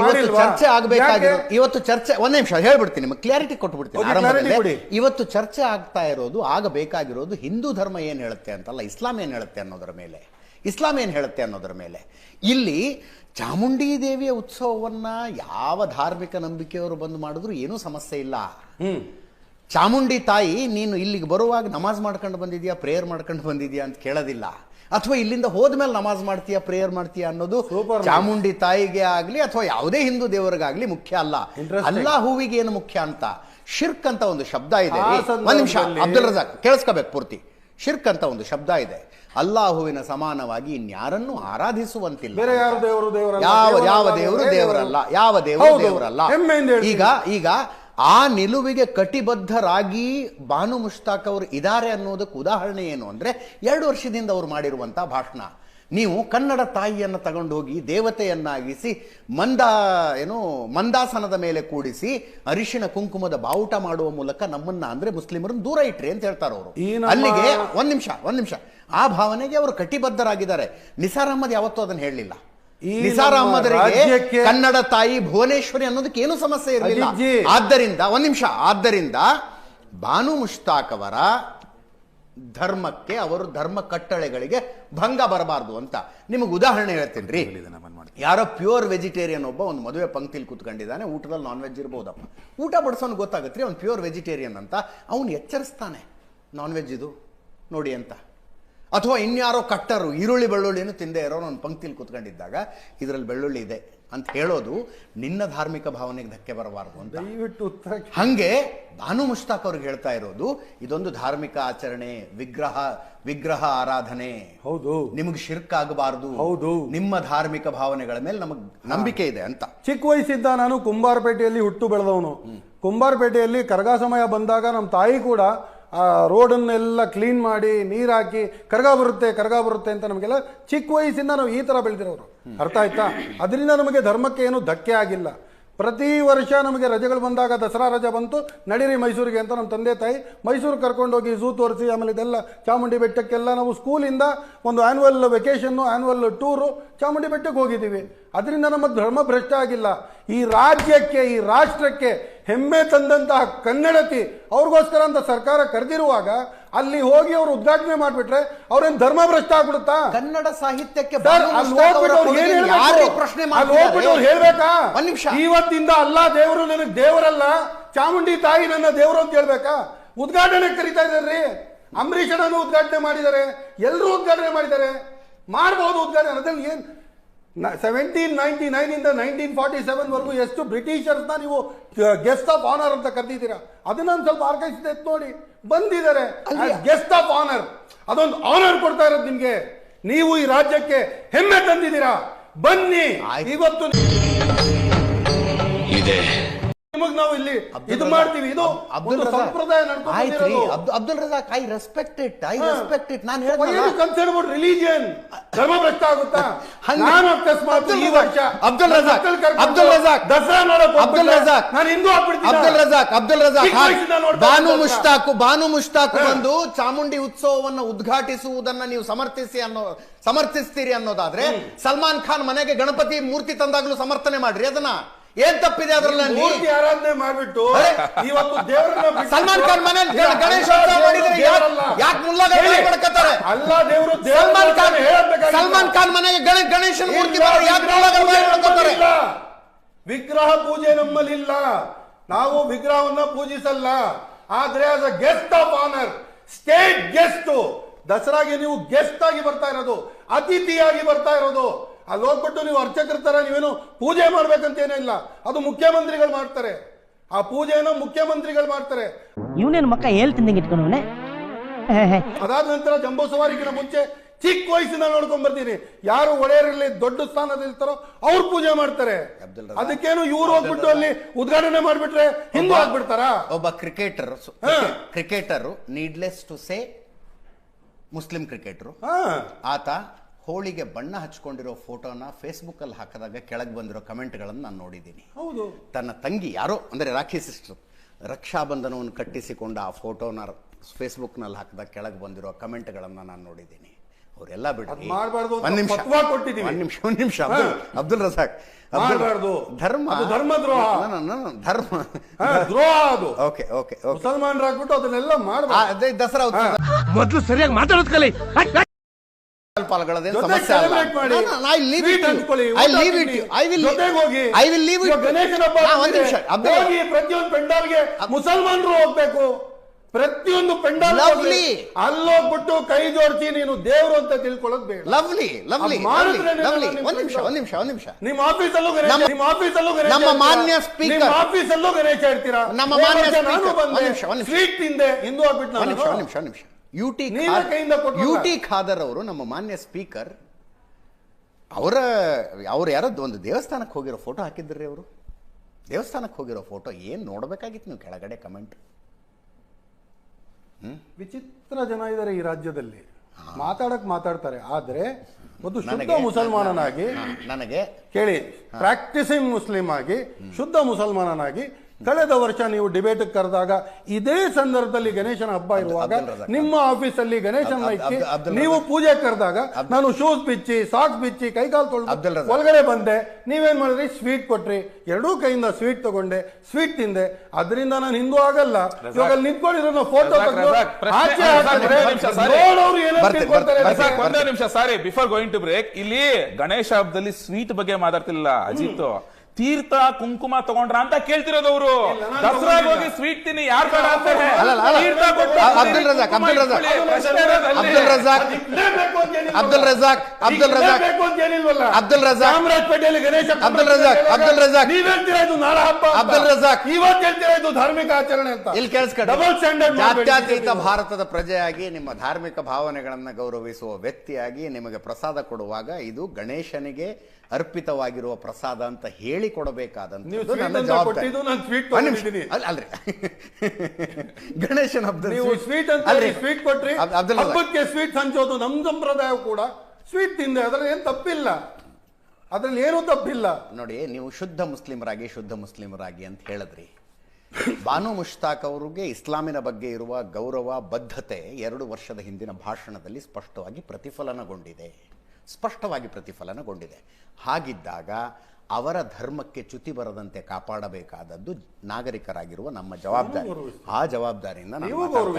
ಮಾಡಿಲ್ವಾ? ಚರ್ಚೆ ಆಗಬೇಕಾಗಿರೋ ಇವತ್ತು ಚರ್ಚೆ ಒಂದ್ ನಿಮಿಷ ಹೇಳ್ಬಿಡ್ತೀನಿ ನಿಮಗೆ. ಕ್ಲಾರಿಟಿ ಕೊಟ್ಬಿಡ್ತೀನಿ. ಇವತ್ತು ಚರ್ಚೆ ಆಗ್ತಾ ಇರೋದು ಆಗಬೇಕಾಗಿರೋದು ಹಿಂದೂ ಧರ್ಮ ಏನ್ ಹೇಳುತ್ತೆ ಅಂತಲ್ಲ ಇಸ್ಲಾಂ ಏನ್ ಹೇಳುತ್ತೆ ಅನ್ನೋದರ ಮೇಲೆ. ಇಸ್ಲಾಂ ಏನ್ ಹೇಳುತ್ತೆ ಅನ್ನೋದರ ಮೇಲೆ. ಇಲ್ಲಿ ಚಾಮುಂಡಿ ದೇವಿಯ ಉತ್ಸವವನ್ನ ಯಾವ ಧಾರ್ಮಿಕ ನಂಬಿಕೆಯವರು ಬಂದು ಮಾಡಿದ್ರು ಏನೂ ಸಮಸ್ಯೆ ಇಲ್ಲ. ಚಾಮುಂಡಿ ತಾಯಿ ನೀನು ಇಲ್ಲಿಗೆ ಬರುವಾಗ ನಮಾಜ್ ಮಾಡ್ಕೊಂಡು ಬಂದಿದ್ಯಾ ಪ್ರೇಯರ್ ಮಾಡ್ಕೊಂಡು ಬಂದಿದ್ಯಾ ಅಂತ ಕೇಳೋದಿಲ್ಲ. ಅಥವಾ ಇಲ್ಲಿಂದ ಹೋದ್ಮೇಲೆ ನಮಾಜ್ ಮಾಡ್ತೀಯ ಪ್ರೇಯರ್ ಮಾಡ್ತೀಯ ಅನ್ನೋದು ಚಾಮುಂಡಿ ತಾಯಿಗೆ ಆಗಲಿ ಅಥವಾ ಯಾವುದೇ ಹಿಂದೂ ದೇವರಿಗಾಗ್ಲಿ ಮುಖ್ಯ ಅಲ್ಲ. ಅಲ್ಲ ಹೂವಿಗೆ ಏನು ಮುಖ್ಯ ಅಂತ? ಶಿರ್ಕ್ ಅಂತ ಒಂದು ಶಬ್ದ ಇದೆ. ಒಂದು ನಿಮಿಷ ಅಬ್ದುಲ್ ರಜಾಕ್ ಕೇಳಿಸ್ಕೋಬೇಕು ಪೂರ್ತಿ. ಶಿರ್ಕ್ ಅಂತ ಒಂದು ಶಬ್ದ ಇದೆ. ಅಲ್ಲಾಹುವಿನ ಸಮಾನವಾಗಿ ಇನ್ಯಾರನ್ನು ಆರಾಧಿಸುವಂತಿಲ್ಲ. ಬೇರೆ ಯಾರು ದೇವರು ದೇವರಲ್ಲ? ಯಾವ ಯಾವ ದೇವರು ದೇವರಲ್ಲ ಯಾವ ದೇವರು ದೇವರಲ್ಲ? ಈಗ ಈಗ ಆ ನಿಲುವಿಗೆ ಕಟಿಬದ್ಧರಾಗಿ ಬಾನು ಮುಷ್ತಾಕ್ ಅವರು ಇದ್ದಾರೆ ಅನ್ನೋದಕ್ಕೆ ಉದಾಹರಣೆ ಏನು ಅಂದರೆ ಎರಡು ವರ್ಷದಿಂದ ಅವರು ಮಾಡಿರುವಂಥ ಭಾಷಣ. ನೀವು ಕನ್ನಡ ತಾಯಿಯನ್ನು ತಗೊಂಡೋಗಿ ದೇವತೆಯನ್ನಾಗಿಸಿ ಮಂದ ಏನು ಮಂದಾಸನದ ಮೇಲೆ ಕೂಡಿಸಿ ಅರಿಶಿಣ ಕುಂಕುಮದ ಬಾವುಟ ಮಾಡುವ ಮೂಲಕ ನಮ್ಮನ್ನ ಅಂದ್ರೆ ಮುಸ್ಲಿಮರನ್ನು ದೂರ ಇಟ್ರಿ ಅಂತ ಹೇಳ್ತಾರೆ ಅವರು. ಅಲ್ಲಿಗೆ ಒಂದ್ ನಿಮಿಷ ಒಂದ್ ನಿಮಿಷ. ಆ ಭಾವನೆಗೆ ಅವರು ಕಟಿಬದ್ಧರಾಗಿದ್ದಾರೆ. ನಿಸಾರ್ ಅಹಮದ್ ಯಾವತ್ತೂ ಅದನ್ನು ಹೇಳಲಿಲ್ಲ. ನಿಸಾರ್ ಅಹಮದರಿಗೆ ಕನ್ನಡ ತಾಯಿ ಭುವನೇಶ್ವರಿ ಅನ್ನೋದಕ್ಕೆ ಏನು ಸಮಸ್ಯೆ ಇರಲಿಲ್ಲ. ಆದ್ದರಿಂದ ಒಂದ್ ನಿಮಿಷ ಆದ್ದರಿಂದ ಬಾನು ಮುಷ್ತಾಕ್ ಅವರ ಧರ್ಮಕ್ಕೆ ಅವರು ಧರ್ಮ ಕಟ್ಟಳೆಗಳಿಗೆ ಭಂಗ ಬರಬಾರ್ದು ಅಂತ ನಿಮಗೆ ಉದಾಹರಣೆ ಹೇಳ್ತೀನಿ. ರೀ ಯಾರೋ ಪ್ಯೂರ್ ವೆಜಿಟೇರಿಯನ್ ಒಬ್ಬ ಒಂದು ಮದುವೆ ಪಂಕ್ತಿಲಿ ಕೂತ್ಕೊಂಡಿದ್ದಾನೆ ಊಟದಲ್ಲಿ ನಾನ್ ವೆಜ್ ಇರ್ಬೋದಪ್ಪ. ಊಟ ಬಡಿಸೋನ್ ಗೊತ್ತಾಗತ್ತೆ ರೀ ಅವ್ನು ಪ್ಯೂರ್ ವೆಜಿಟೇರಿಯನ್ ಅಂತ. ಅವನು ಎಚ್ಚರಿಸ್ತಾನೆ ನಾನ್ ವೆಜ್ ಇದು ನೋಡಿ ಅಂತ. ಅಥವಾ ಇನ್ಯಾರೋ ಕಟ್ಟರು ಈರುಳ್ಳಿ ಬೆಳ್ಳುಳ್ಳಿನೂ ತಿಂದೇ ಇರೋರು ಒಂದು ಪಂಕ್ತಿಲಿ ಕೂತ್ಕೊಂಡಿದ್ದಾಗ ಇದರಲ್ಲಿ ಬೆಳ್ಳುಳ್ಳಿ ಇದೆ ಅಂತ ಹೇಳೋದು ನಿನ್ನ ಧಾರ್ಮಿಕ ಭಾವನೆಗೆ ಧಕ್ಕೆ ಬರಬಾರ್ದು ಅಂತ. ದಯವಿಟ್ಟು ಉತ್ತರ ಹಂಗೆ ಭಾನು ಮುಷ್ತಾಕ್ ಅವ್ರಿಗೆ ಹೇಳ್ತಾ ಇರೋದು ಇದೊಂದು ಧಾರ್ಮಿಕ ಆಚರಣೆ ವಿಗ್ರಹ ವಿಗ್ರಹ ಆರಾಧನೆ. ಹೌದು. ನಿಮಗೆ ಶಿರ್ಕ್ ಆಗಬಾರ್ದು. ಹೌದು. ನಿಮ್ಮ ಧಾರ್ಮಿಕ ಭಾವನೆಗಳ ಮೇಲೆ ನಮಗೆ ನಂಬಿಕೆ ಇದೆ ಅಂತ. ಚಿಕ್ಕ ವಯಸ್ಸಿದ್ದ ನಾನು ಕುಂಬಾರಪೇಟೆಯಲ್ಲಿ ಹುಟ್ಟು ಬೆಳೆದವನು. ಕುಂಬಾರಪೇಟೆಯಲ್ಲಿ ಕರಗ ಸಮಯ ಬಂದಾಗ ನಮ್ಮ ತಾಯಿ ಕೂಡ ಆ ರೋಡನ್ನೆಲ್ಲ ಕ್ಲೀನ್ ಮಾಡಿ ನೀರು ಹಾಕಿ ಕರಗ ಬರುತ್ತೆ ಕರಗ ಬರುತ್ತೆ ಅಂತ ನಮಗೆಲ್ಲ ಚಿಕ್ಕ ವಯಸ್ಸಿಂದ ನಾವು ಈ ಥರ ಬೆಳೆದಿರೋರು. ಅರ್ಥ ಆಯ್ತಾ? ಅದರಿಂದ ನಮಗೆ ಧರ್ಮಕ್ಕೆ ಏನು ಧಕ್ಕೆ ಆಗಿಲ್ಲ. ಪ್ರತಿ ವರ್ಷ ನಮಗೆ ರಜೆಗಳು ಬಂದಾಗ ದಸರಾ ರಜೆ ಬಂತು. ನಡೀರಿ ಮೈಸೂರಿಗೆ ಅಂತ ನಮ್ಮ ತಂದೆ ತಾಯಿ ಮೈಸೂರು ಕರ್ಕೊಂಡೋಗಿ ಝೂ ತೋರಿಸಿ, ಆಮೇಲೆ ಇದೆಲ್ಲ ಚಾಮುಂಡಿ ಬೆಟ್ಟಕ್ಕೆಲ್ಲ ನಾವು ಸ್ಕೂಲಿಂದ ಒಂದು ಆ್ಯನ್ಯುವಲ್ ವೆಕೇಷನ್ನು ಆ್ಯನ್ಯುವಲ್ ಟೂರು ಚಾಮುಂಡಿ ಬೆಟ್ಟಕ್ಕೆ ಹೋಗಿದ್ದೀವಿ. ಅದರಿಂದ ನಮ್ಮ ಧರ್ಮ ಭ್ರಷ್ಟ ಆಗಿಲ್ಲ. ಈ ರಾಜ್ಯಕ್ಕೆ, ಈ ರಾಷ್ಟ್ರಕ್ಕೆ ಹೆಮ್ಮೆ ತಂದಂತಹ ಕನ್ನಡತಿ ಅವ್ರಿಗೋಸ್ಕರ ಅಂತ ಸರ್ಕಾರ ಕರೆದಿರುವಾಗ ಅಲ್ಲಿ ಹೋಗಿ ಅವರು ಉದ್ಘಾಟನೆ ಮಾಡಿಬಿಟ್ರೆ ಅವ್ರೇನ್ ಧರ್ಮ ಭ್ರಷ್ಟ ಆಗ್ಬಿಡುತ್ತಾ? ಕನ್ನಡ ಸಾಹಿತ್ಯಕ್ಕೆ ಪ್ರಶ್ನೆ? ಹೇಳ್ಬೇಕಾ? ಒಂದ್ ನಿಮಿಷ. ಇವತ್ತಿಂದ ಅಲ್ಲ ದೇವರು ನನಗೆ ದೇವರಲ್ಲ. ಚಾಮುಂಡಿ ತಾಯಿ ನನ್ನ ದೇವರು ಅಂತ ಹೇಳ್ಬೇಕಾ? ಉದ್ಘಾಟನೆ ಕರಿತಾ ಇದಾರೆ ಅಂಬರೀಷ್ ಉದ್ಘಾಟನೆ ಮಾಡಿದ್ದಾರೆ. ಎಲ್ಲರೂ ಉದ್ಘಾಟನೆ ಮಾಡಿದ್ದಾರೆ. ಮಾಡಬಹುದು ಉದ್ಘಾಟನೆ. ಅದನ್ನ ಏನ್ ಸೆವೆಂಟೀನ್ ನೈನ್ಟಿ ನೈನ್ ಇಂದ ನೈನ್ಟೀನ್ ಫಾರ್ಟಿ ಸೆವೆನ್ ವರೆಗೂ ಎಷ್ಟು ಬ್ರಿಟಿಷರ್ಸ್ನ ನೀವು ಗೆಸ್ಟ್ ಆಫ್ ಆನರ್ ಅಂತ ಕರೆದಿದ್ದೀರಾ? ಅದನ್ನ ಒಂದು ಸ್ವಲ್ಪ ಆರ್ಗೈಸಿದೆ ನೋಡಿ. ಬಂದಿದ್ದಾರೆ ಗೆಸ್ಟ್ ಆಫ್ ಆನರ್ ಅದೊಂದು ಆನರ್ ಕೊಡ್ತಾ ಇರೋದು ನಿಮಗೆ. ನೀವು ಈ ರಾಜ್ಯಕ್ಕೆ ಹೆಮ್ಮೆ ತಂದಿದ್ದೀರಾ? ಬನ್ನಿ. ಇವತ್ತು ಇದೆ. ನಿಮಗ್ ನಾವು ಇಲ್ಲಿ ಇದು ಮಾಡ್ತೀವಿ. ಇದು ಅಬ್- ಅಬ್ದುಲ್ ಸಂಪ್ರದಾಯ Abdul Razak I respect it I. Respect it ನಾನು ಹೇಳ್ತೀನಿ concerned about religion? ಧರ್ಮ ಭ್ರಷ್ಟ ಆಗುತ್ತಾ ನಾನು ಅಕಸ್ಮಾತ್ ಅಬ್ದುಲ್ ಈ ವರ್ಷ. ಅಬ್ದುಲ್ ರಜಾಕ್, ಅಬ್ದುಲ್ ರಜಾಕ್, ದಸರಾ ನೋಡಕ್ ಅಬ್ದುಲ್ ರಜಾಕ್, ನಾನು ಹಿಂದೂ ಆಗ್ಬಿಡ್ತೀನಿ ಅಬ್ದುಲ್ ರಜಾಕ್ ಅಬ್ದುಲ್ ರಜಾಕ್. ಬಾನು ಮುಷ್ತಾಕ್ ಬಾನು ಮುಷ್ತಾಕ್. ಬಂದು ಚಾಮುಂಡಿ ಉತ್ಸವವನ್ನು ಉದ್ಘಾಟಿಸುವುದನ್ನ ನೀವು ಸಮರ್ಥಿಸಿ ಅನ್ನೋ ಸಮರ್ಥಿಸ್ತೀರಿ ಅನ್ನೋದಾದ್ರೆ ಸಲ್ಮಾನ್ ಖಾನ್ ಮನೆಗೆ ಗಣಪತಿ ಮೂರ್ತಿ ತಂದಾಗ್ಲೂ ಸಮರ್ಥನೆ ಮಾಡ್ರಿ ಅದನ್ನ. ಏನ್ ತಪ್ಪಿದೆ ಅದ್ರಲ್ಲಿ ಮೂರ್ತಿ ಆರಾಧನೆ ಮಾಡ್ಬಿಟ್ಟು ಇವತ್ತು ದೇವರನ್ನ ಸಲ್ಮಾನ್ ಖಾನ್ ಮನೇಲಿ ಗಣೇಶ ಮಾಡಿದ್ರೆ ಯಾಕ್- ಮುಲ್ಲಗಳು ಹೇಳಿ. ಬಡ್ಕತ್ತಾರೆ? ಅಲ್ಲ ದೇವರು ಸಲ್ಮಾನ್ ಖಾನ್ ಸಲ್ಮಾನ್ ಖಾನ್ ಮನೆಗೆ ಗಣೇಶ ಗಣೇಶನ ಮೂರ್ತಿ ಯಾಕೆ ಮುಲ್ಲಗಳು ಮಾಡ್ಕೊತಾರೆ ವಿಗ್ರಹ ಪೂಜೆ ನಮ್ಮಲ್ಲಿಲ್ಲ ನಾವು ವಿಗ್ರಹವನ್ನ ಪೂಜಿಸಲ್ಲ. ಆದ್ರೆ as a guest of honour state guest ದಸರಾಗೆ ನೀವು ಗೆಸ್ಟ್ ಆಗಿ ಬರ್ತಾ ಇರೋದು ಅತಿಥಿಯಾಗಿ ಬರ್ತಾ ಇರೋದು ಅಲ್ಲಿ ಹೋಗ್ಬಿಟ್ಟು ನೀವು ಅರ್ಚಕರ ತರ ನೀವೇನು ಪೂಜೆ ಮಾಡ್ಬೇಕಂತ ಏನಿಲ್ಲ ಅದು ಮುಖ್ಯಮಂತ್ರಿಗಳು ಮಾಡ್ತಾರೆ. ಆ ಪೂಜೆನ ಮುಖ್ಯಮಂತ್ರಿಗಳು ಮಾಡ್ತಾರೆ. ಇವನೇನು ಮಕ್ಕ ಹೇಳ್ತಿದ್ದಂಗೆ ಇಟ್ಕೊಂಡವನೆ ಅದಾದ ನಂತರ ಜಂಬೂ ಸವಾರಿಗಿನ ಮುಂಚೆ ಚಿಕ್ಕ ವಯಸ್ಸಿನ ನೋಡ್ಕೊಂಡ್ ಬರ್ತೀನಿ. ಯಾರು ಒಡೆಯರಲ್ಲಿ ದೊಡ್ಡ ಸ್ಥಾನದಲ್ಲಿರ್ತಾರೋ ಅವ್ರು ಪೂಜೆ ಮಾಡ್ತಾರೆ. ಅದಕ್ಕೇನು ಇವ್ರು ಹೋಗ್ಬಿಟ್ಟು ಅಲ್ಲಿ ಉದ್ಘಾಟನೆ ಮಾಡ್ಬಿಟ್ರೆ ಹಿಂದೂ ಆಗ್ಬಿಡ್ತಾರ? ಒಬ್ಬ cricketer. Cricketer needless to say Muslim cricketer. ಹಾ. ಆತ ಹೋಳಿಗೆ ಬಣ್ಣ ಹಚ್ಕೊಂಡಿರೋ ಫೋಟೋನ ಫೇಸ್ಬುಕ್ ಅಲ್ಲಿ ಹಾಕಿದಾಗ ಕೆಳಗೆ ಬಂದಿರೋ ಕಮೆಂಟ್ಗಳನ್ನು ನಾನು ನೋಡಿದ್ದೀನಿ. ಹೌದು. ತನ್ನ ತಂಗಿ ಯಾರೋ ಅಂದರೆ ರಾಖಿ ಸಿಸ್ಟರ್ ರಕ್ಷಾಬಂಧನವನ್ನು ಕಟ್ಟಿಸಿಕೊಂಡ ಆ ಫೋಟೋನ ಫೇಸ್ಬುಕ್ನಲ್ಲಿ ಹಾಕಿದಾಗ ಕೆಳಗೆ ಬಂದಿರೋ ಕಮೆಂಟ್ಗಳನ್ನು ನಾನು ನೋಡಿದ್ದೀನಿ. ಅವರೆಲ್ಲ ಬಿಡಿ ಮಾಡ್ಬಾರ್ದು ಒಂದ್ ನಿಮಿಷ. ಒಂದು ನಿಮಿಷ ಒಂದ್ ನಿಮಿಷ. ಅಬ್ದುಲ್ ರಸಾಕ್ ರಜಾಕ್ ಮಾಡ್ಬಾರ್ದು. ಧರ್ಮ. ದ್ರೋಹ ಧರ್ಮ. ದ್ರೋಹ ಅದು. ಓಕೆ ಓಕೆ ಮುಸಲ್ಮಾನರಾಗ್ಬಿಟ್ಟು ಅದನ್ನೆಲ್ಲ ಮಾಡ್ಬೋದು ಅದೇ ದಸರಾ ಉತ್ಸವ. ಮೊದಲು ಸರಿಯಾಗಿ ಮಾತಾಡೋದು ಕಲಿ. ಪಾಲ್ಗೊಳ್ಳೋದೇನು ಜೊತೆಗ್ ಸಮಸ್ಯೆ ಅಲ್ಲ. I leave it I leave it I will ಹೋಗಿ. ಐ ವಿಲ್ ಲೀವ್ it ಗಣೇಶನ ಒಂದ್ ನಿಮಿಷ ಹೋಗಿ ಪ್ರತಿಯೊಂದು ಪೆಂಡಾಲ್ಗೆ ಮುಸಲ್ಮಾನರು ಹೋಗ್ಬೇಕು. ಪ್ರತಿಯೊಂದು ಪೆಂಡಾಲ್ ಲವ್ಲಿ ಅಲ್ಲೋಗ್ಬಿಟ್ಟು ಕೈ ಜೋಡಿಸಿ ನೀನು ದೇವ್ರು ಅಂತ ತಿಳ್ಕೊಳ್ಳೋದು ಬೇಡ. ಲವ್ಲಿ ಲವ್ಲಿ ಲವ್ಲಿ ಒಂದ್ ನಿಮಿಷ. ಒಂದ್ ನಿಮಿಷ ಒಂದ್ ನಿಮಿಷ. ನಿಮ್ಮ ಆಫೀಸಲ್ಲೂ ಗಣೇಶ ನಮ್ಮ- ಆಫೀಸ್ ಅಲ್ಲೂ ಗಣೇಶ ನಮ್ಮ? ಮಾನ್ಯ ಸ್ಪೀಕರ್ ನಿಮ್ಮ ಆಫೀಸಲ್ಲೂ ಗಣೇಶ ಇಡ್ತೀರಾ ನಮ್ಮ ಮಾನ್ಯ ಸ್ಪೀಕರ್ ಒಂದು ನಿಮಿಷ, ಒಂದ್ ನಿಮಿಷ. ಸ್ವೀಟ್ ತಿಂದೆ. ಹಿಂದೂ ಆಗ್ಬಿಟ್ಟು ಒಂದ್ ನಿಮಿಷ ಒಂದ್ ನಿಮಿಷ. U T. U T Khader ಅವರು ನಮ್ಮ ಮಾನ್ಯ ಸ್ಪೀಕರ್ ಅವರ ಅವ್ರು ಯಾರೋ ಒಂದು ದೇವಸ್ಥಾನಕ್ಕೆ ಹೋಗಿರೋ ಫೋಟೋ ಹಾಕಿದ್ರಿ ಅವರು? ದೇವಸ್ಥಾನಕ್ಕೆ ಹೋಗಿರೋ ಫೋಟೋ ಏನು ನೋಡ್ಬೇಕಾಗಿತ್ತು ನೀವು ಕೆಳಗಡೆ ಕಮೆಂಟ್ ವಿಚಿತ್ರ ಜನ ಇದ್ದಾರೆ ಈ ರಾಜ್ಯದಲ್ಲಿ. ಮಾತಾಡಕ್ ಮಾತಾಡ್ತಾರೆ. ಆದ್ರೆ ಒಂದು ಶುದ್ಧ ನನಗೆ ಮುಸಲ್ಮಾನನಾಗಿ ನನಗೆ ಕೇಳಿ ಪ್ರಾಕ್ಟಿಸಿಂಗ್ ಮುಸ್ಲಿಂ ಆಗಿ ಶುದ್ಧ ಮುಸಲ್ಮಾನನಾಗಿ ಕಳೆದ ವರ್ಷ ನೀವು ಡಿಬೇಟ್ ಕರೆದಾಗ ಇದೇ ಸಂದರ್ಭದಲ್ಲಿ ಗಣೇಶನ ಹಬ್ಬ ಇರುವಾಗ. ನಿಮ್ಮ ಆಫೀಸಲ್ಲಿ ಗಣೇಶನ ಅಬ್- ಅಬ್- ಇಕ್ಕಿ ನೀವು ಪೂಜೆ ಕರೆದಾಗ ನಾನು ಶೂಸ್ ಬಿಚ್ಚಿ ಸಾಕ್ಸ್ ಬಿಚ್ಚಿ ಕೈಕಾಲು ತೊಳೆದು. ಒಳಗಡೆ ಬಂದೆ. ನೀವೇನ್ ಮಾಡಿದ್ರಿ? ಸ್ವೀಟ್ ಕೊಟ್ರಿ. ಎರಡೂ ಕೈಯಿಂದ ಸ್ವೀಟ್ ತಗೊಂಡೆ. ಸ್ವೀಟ್ ತಿಂದೆ. ಅದರಿಂದ ನಾನು ಹಿಂದೂ ಆಗಲ್ಲ. ಇವಾಗ ಅಲ್ಲಿ ನಿಂತ್ಕೊಂಡಿರೋ ಫೋಟೋ. ಒಂದೇ ನಿಮಿಷ sorry. Before going to break ಇಲ್ಲಿ ಗಣೇಶ ಹಬ್ಬದಲ್ಲಿ ಸ್ವೀಟ್ ಬಗ್ಗೆ ಮಾತಾಡ್ತಿಲ್ಲ ಅಜಿತ್. ತೀರ್ಥ ಕುಂಕುಮ ತಗೊಂಡ್ರ ಅಂತ ಕೇಳ್ತಿರೋದವ್ರು. ದಸರಾಗ ಹೋಗಿ ಸ್ವೀಟ್ ತಿನ್ನಿ ಯಾರ್ ಬೇಡ ಅಂತಾರೆ ಅಬ್ದುಲ್ ರಜಾಕ್, ಅಬ್ದುಲ್ ರಜಾಕ್. ಅಬ್ದುಲ್ ರಜಾಕ್? ಅಬ್ದುಲ್ ರಜಾಕ್, ಅಬ್ದುಲ್ ರಜಾಕ್. ಚಾಮರಾಜಪೇಟೆಯಲ್ಲಿ ಗಣೇಶ ಅಬ್ದುಲ್ ರಜಾಕ್, ಅಬ್ದುಲ್ ರಜಾಕ್. ನೀವ್ ಹೇಳ್ತೀರಾ ಇದು ನಾಡ ಹಬ್ಬ ಅಬ್ದುಲ್ ರಜಾಕ್. ಇವತ್ತು ಹೇಳ್ತೀರಾ ಇದು ಧಾರ್ಮಿಕ ಆಚರಣೆ ಅಂತ? ಇಲ್ಲಿ ಕೇಳಿಸ್ಕೊಳ್ಳಿ ಡಬಲ್ ಸ್ಟ್ಯಾಂಡರ್ಡ್ ಜಾತ್ಯತೀತ ಭಾರತದ ಪ್ರಜೆಯಾಗಿ ನಿಮ್ಮ ಧಾರ್ಮಿಕ ಭಾವನೆಗಳನ್ನ ಗೌರವಿಸುವ ವ್ಯಕ್ತಿಯಾಗಿ ನಿಮಗೆ ಪ್ರಸಾದ ಕೊಡುವಾಗ ಇದು ಗಣೇಶನಿಗೆ ಅರ್ಪಿತವಾಗಿರುವ ಪ್ರಸಾದ ಅಂತ ಹೇಳಿ ನೀವು ಕೊಡಬೇಕಾದಂತದ್ದು ಸ್ವೀಟ್ ನನ್ನ ಜವಾಬ್ದಾರಿ. ಅಲ್ರಿ. ಗಣೇಶನ ಹಬ್ಬದ ನೀವು ಸ್ವೀಟ್. ಅಂತ ಸ್ವೀಟ್ ಕೊಟ್ರಿ. ಹಬ್ಬಕ್ಕೆ ಸ್ವೀಟ್ ಹಂಚೋದು ನಮ್ ಸಂಪ್ರದಾಯ ಕೂಡ ಸ್ವೀಟ್ ತಿಂದೆ. ಅದ್ರಲ್ಲಿ ಏನ್ ತಪ್ಪಿಲ್ಲ. ಅದ್ರಲ್ಲಿ ಏನೂ ತಪ್ಪಿಲ್ಲ. ನೋಡಿ ನೀವು ಶುದ್ಧ ಮುಸ್ಲಿಮರಾಗಿ ಶುದ್ಧ ಮುಸ್ಲಿಮರಾಗಿ ಅಂತ ಹೇಳಿದ್ರಿ. ಬಾನು ಮುಷ್ತಾಕ್ ಅವರಿಗೆ ಇಸ್ಲಾಮಿನ ಬಗ್ಗೆ ಇರುವ ಗೌರವ ಬದ್ಧತೆ ಎರಡು ವರ್ಷದ ಹಿಂದಿನ ಭಾಷಣದಲ್ಲಿ ಸ್ಪಷ್ಟವಾಗಿ ಪ್ರತಿಫಲನಗೊಂಡಿದೆ. ಸ್ಪಷ್ಟವಾಗಿ ಪ್ರತಿಫಲನಗೊಂಡಿದೆ. ಹಾಗಿದ್ದಾಗ ಅವರ ಧರ್ಮಕ್ಕೆ ಚ್ಯುತಿ ಬರದಂತೆ ಕಾಪಾಡಬೇಕಾದದ್ದು ನಾಗರಿಕರಾಗಿರುವ ನಮ್ಮ ಜವಾಬ್ದಾರಿ. ಆ ಜವಾಬ್ದಾರಿಯಿಂದ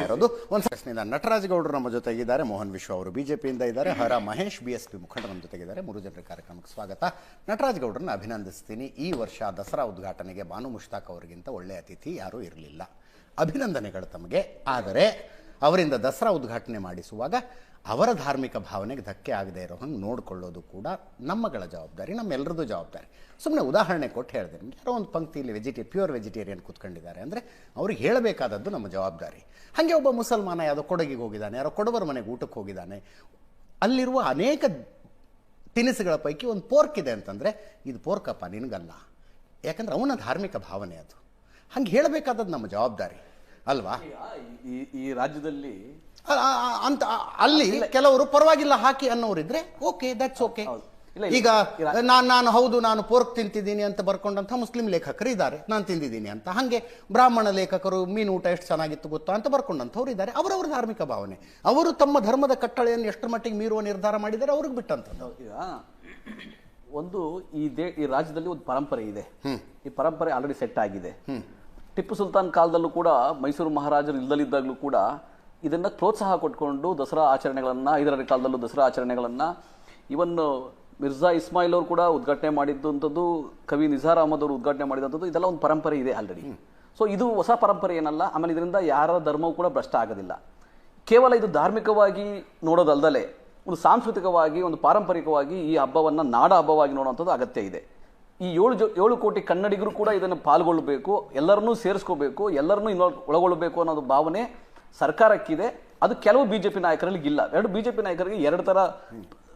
ಇರೋದು ಒಂದು ಪ್ರಶ್ನೆಯಿಂದ ನಟರಾಜ್ ಗೌಡರು ನಮ್ಮ ಜೊತೆಗಿದ್ದಾರೆ ಮೋಹನ್ ವಿಶ್ವ ಅವರು ಬಿಜೆಪಿಯಿಂದ ಇದ್ದಾರೆ ಹರ ಮಹೇಶ್ ಬಿ ಎಸ್ ಪಿ ಮುಖಂಡರು ನಮ್ಮ ಜೊತೆಗಿದ್ದಾರೆ ಮೂರು ಜನರ ಕಾರ್ಯಕ್ರಮಕ್ಕೆ ಸ್ವಾಗತ. ನಟರಾಜ್ ಗೌಡರನ್ನ ಅಭಿನಂದಿಸ್ತೀನಿ. ಈ ವರ್ಷ ದಸರಾ ಉದ್ಘಾಟನೆಗೆ ಬಾನು ಮುಷ್ತಾಕ್ ಅವರಿಗಿಂತ ಒಳ್ಳೆಯ ಅತಿಥಿ ಯಾರೂ ಇರಲಿಲ್ಲ. ಅಭಿನಂದನೆಗಳು ತಮಗೆ. ಆದರೆ ಅವರಿಂದ ದಸರಾ ಉದ್ಘಾಟನೆ ಮಾಡಿಸುವಾಗ ಅವರ ಧಾರ್ಮಿಕ ಭಾವನೆಗೆ ಧಕ್ಕೆ ಆಗದೆ ಇರೋ ಹಂಗೆ ನೋಡಿಕೊಳ್ಳೋದು ಕೂಡ ನಮ್ಮಗಳ ಜವಾಬ್ದಾರಿ ನಮ್ಮೆಲ್ಲರದ್ದು ಜವಾಬ್ದಾರಿ. ಸುಮ್ಮನೆ ಉದಾಹರಣೆ ಕೊಟ್ಟು ಹೇಳಿದೆ ಯಾರೋ ಒಂದು ಪಂಕ್ತಿಯಲ್ಲಿ ವೆಜಿಟೇ ಪ್ಯೂರ್ ವೆಜಿಟೇರಿಯನ್ ಕೂತ್ಕೊಂಡಿದ್ದಾರೆ ಅಂದರೆ ಅವ್ರಿಗೆ ಹೇಳಬೇಕಾದದ್ದು ನಮ್ಮ ಜವಾಬ್ದಾರಿ. ಹಾಗೆ ಒಬ್ಬ ಮುಸಲ್ಮಾನ ಯಾವುದೋ ಕೊಡಗಿಗೆ ಹೋಗಿದ್ದಾನೆ, ಯಾರೋ ಕೊಡವರ ಮನೆಗೆ ಊಟಕ್ಕೆ ಹೋಗಿದ್ದಾನೆ. ಅಲ್ಲಿರುವ ಅನೇಕ ತಿನಿಸುಗಳ ಪೈಕಿ ಒಂದು ಪೋರ್ಕ್ ಇದೆ ಅಂತಂದರೆ ಇದು ಪೋರ್ಕಪ್ಪ, ನಿನಗಲ್ಲ. ಯಾಕಂದ್ರೆ ಅವನ ಧಾರ್ಮಿಕ ಭಾವನೆ ಅದು. ಹಂಗೆ ಹೇಳಬೇಕಾದದ್ದು ನಮ್ಮ ಜವಾಬ್ದಾರಿ. ಅಲ್ವಾ? ಈ ರಾಜ್ಯದಲ್ಲಿ ಅಂತ ಅಲ್ಲಿ ಕೆಲವರು ಪರವಾಗಿಲ್ಲ ಹಾಕಿ ಅನ್ನೋರಿದ್ರೆ ಓಕೆ ದಟ್ಸ್ ಓಕೆ ಇಲ್ಲ, ಈಗ. ನಾನು ನಾನು ಹೌದು ನಾನು ಪೋರ್ಕ್ ತಿಂತಿದ್ದೀನಿ ಅಂತ ಬರ್ಕೊಂಡಂತ ಮುಸ್ಲಿಂ ಲೇಖಕರು ಇದ್ದಾರೆ. ನಾನು ತಿಂದಿದ್ದೀನಿ ಅಂತ. ಹಾಗೆ ಬ್ರಾಹ್ಮಣ ಲೇಖಕರು ಮೀನು ಊಟ ಎಷ್ಟು ಚೆನ್ನಾಗಿತ್ತು ಗೊತ್ತಾ ಅಂತ ಬರ್ಕೊಂಡಂಥವ್ರು ಇದ್ದಾರೆ. ಅವರವರ ಧಾರ್ಮಿಕ ಭಾವನೆ. ಅವರು ತಮ್ಮ ಧರ್ಮದ ಕಟ್ಟಳೆಯನ್ನು ಎಷ್ಟರ ಮಟ್ಟಿಗೆ ಮೀರುವ ನಿರ್ಧಾರ ಮಾಡಿದ್ದಾರೆ ಅವ್ರಿಗೆ ಬಿಟ್ಟಂಥದ್ದು. ಈಗ ಒಂದು ಈ ದೇ ಈ ರಾಜ್ಯದಲ್ಲಿ ಒಂದು ಪರಂಪರೆ ಇದೆ. ಈ ಪರಂಪರೆ ಆಲ್ರೆಡಿ ಸೆಟ್ ಆಗಿದೆ. ಟಿಪ್ಪು ಸುಲ್ತಾನ್ ಕಾಲದಲ್ಲೂ ಕೂಡ ಮೈಸೂರು ಮಹಾರಾಜರು ಇಲ್ಲದಲ್ಲಿದ್ದಾಗಲೂ ಕೂಡ ಇದನ್ನ ಪ್ರೋತ್ಸಾಹ ಕೊಟ್ಕೊಂಡು ದಸರಾ ಆಚರಣೆಗಳನ್ನು ಐದರ ಕಾಲದಲ್ಲೂ ದಸರಾ ಆಚರಣೆಗಳನ್ನು ಇವನ್ ಮಿರ್ಜಾ ಇಸ್ಮಾಯಿಲ್ ಅವರು ಕೂಡ ಉದ್ಘಾಟನೆ ಮಾಡಿದ್ದಂಥದ್ದು ಕವಿ ನಿಜಾರ್ ಅಹಮದ್ ಅವರು ಉದ್ಘಾಟನೆ ಮಾಡಿದಂಥದ್ದು ಇದೆಲ್ಲ ಒಂದು ಪರಂಪರೆ ಇದೆ ಆಲ್ರೆಡಿ ಸೊ ಇದು ಹೊಸ ಪರಂಪರೆ ಏನಲ್ಲ, ಆಮೇಲೆ ಇದರಿಂದ ಯಾರ ಧರ್ಮವೂ ಕೂಡ ಭ್ರಷ್ಟ ಆಗೋದಿಲ್ಲ. ಕೇವಲ ಇದು ಧಾರ್ಮಿಕವಾಗಿ ನೋಡೋದಲ್ದಲೆ, ಒಂದು ಸಾಂಸ್ಕೃತಿಕವಾಗಿ, ಒಂದು ಪಾರಂಪರಿಕವಾಗಿ ಈ ಹಬ್ಬವನ್ನು ನಾಡ ಹಬ್ಬವಾಗಿ ನೋಡುವಂಥದ್ದು ಅಗತ್ಯ ಇದೆ. ಈ ಏಳು ಜೊ, ಏಳು ಕೋಟಿ ಕನ್ನಡಿಗರು ಕೂಡ ಇದನ್ನು ಪಾಲ್ಗೊಳ್ಳಬೇಕು ಎಲ್ಲರನ್ನೂ ಸೇರಿಸ್ಕೋಬೇಕು, ಎಲ್ಲರನ್ನೂ ಇನ್ವಾಲ್ವ್ ಒಳಗೊಳ್ಳಬೇಕು ಅನ್ನೋದು ಭಾವನೆ ಸರ್ಕಾರಕ್ಕಿದೆ, ಅದು ಕೆಲವು ಬಿಜೆಪಿ ನಾಯಕರಲ್ಲಿ ಇಲ್ಲ. ಎರಡು ಬಿಜೆಪಿ ನಾಯಕರಿಗೆ ಎರಡು ತರ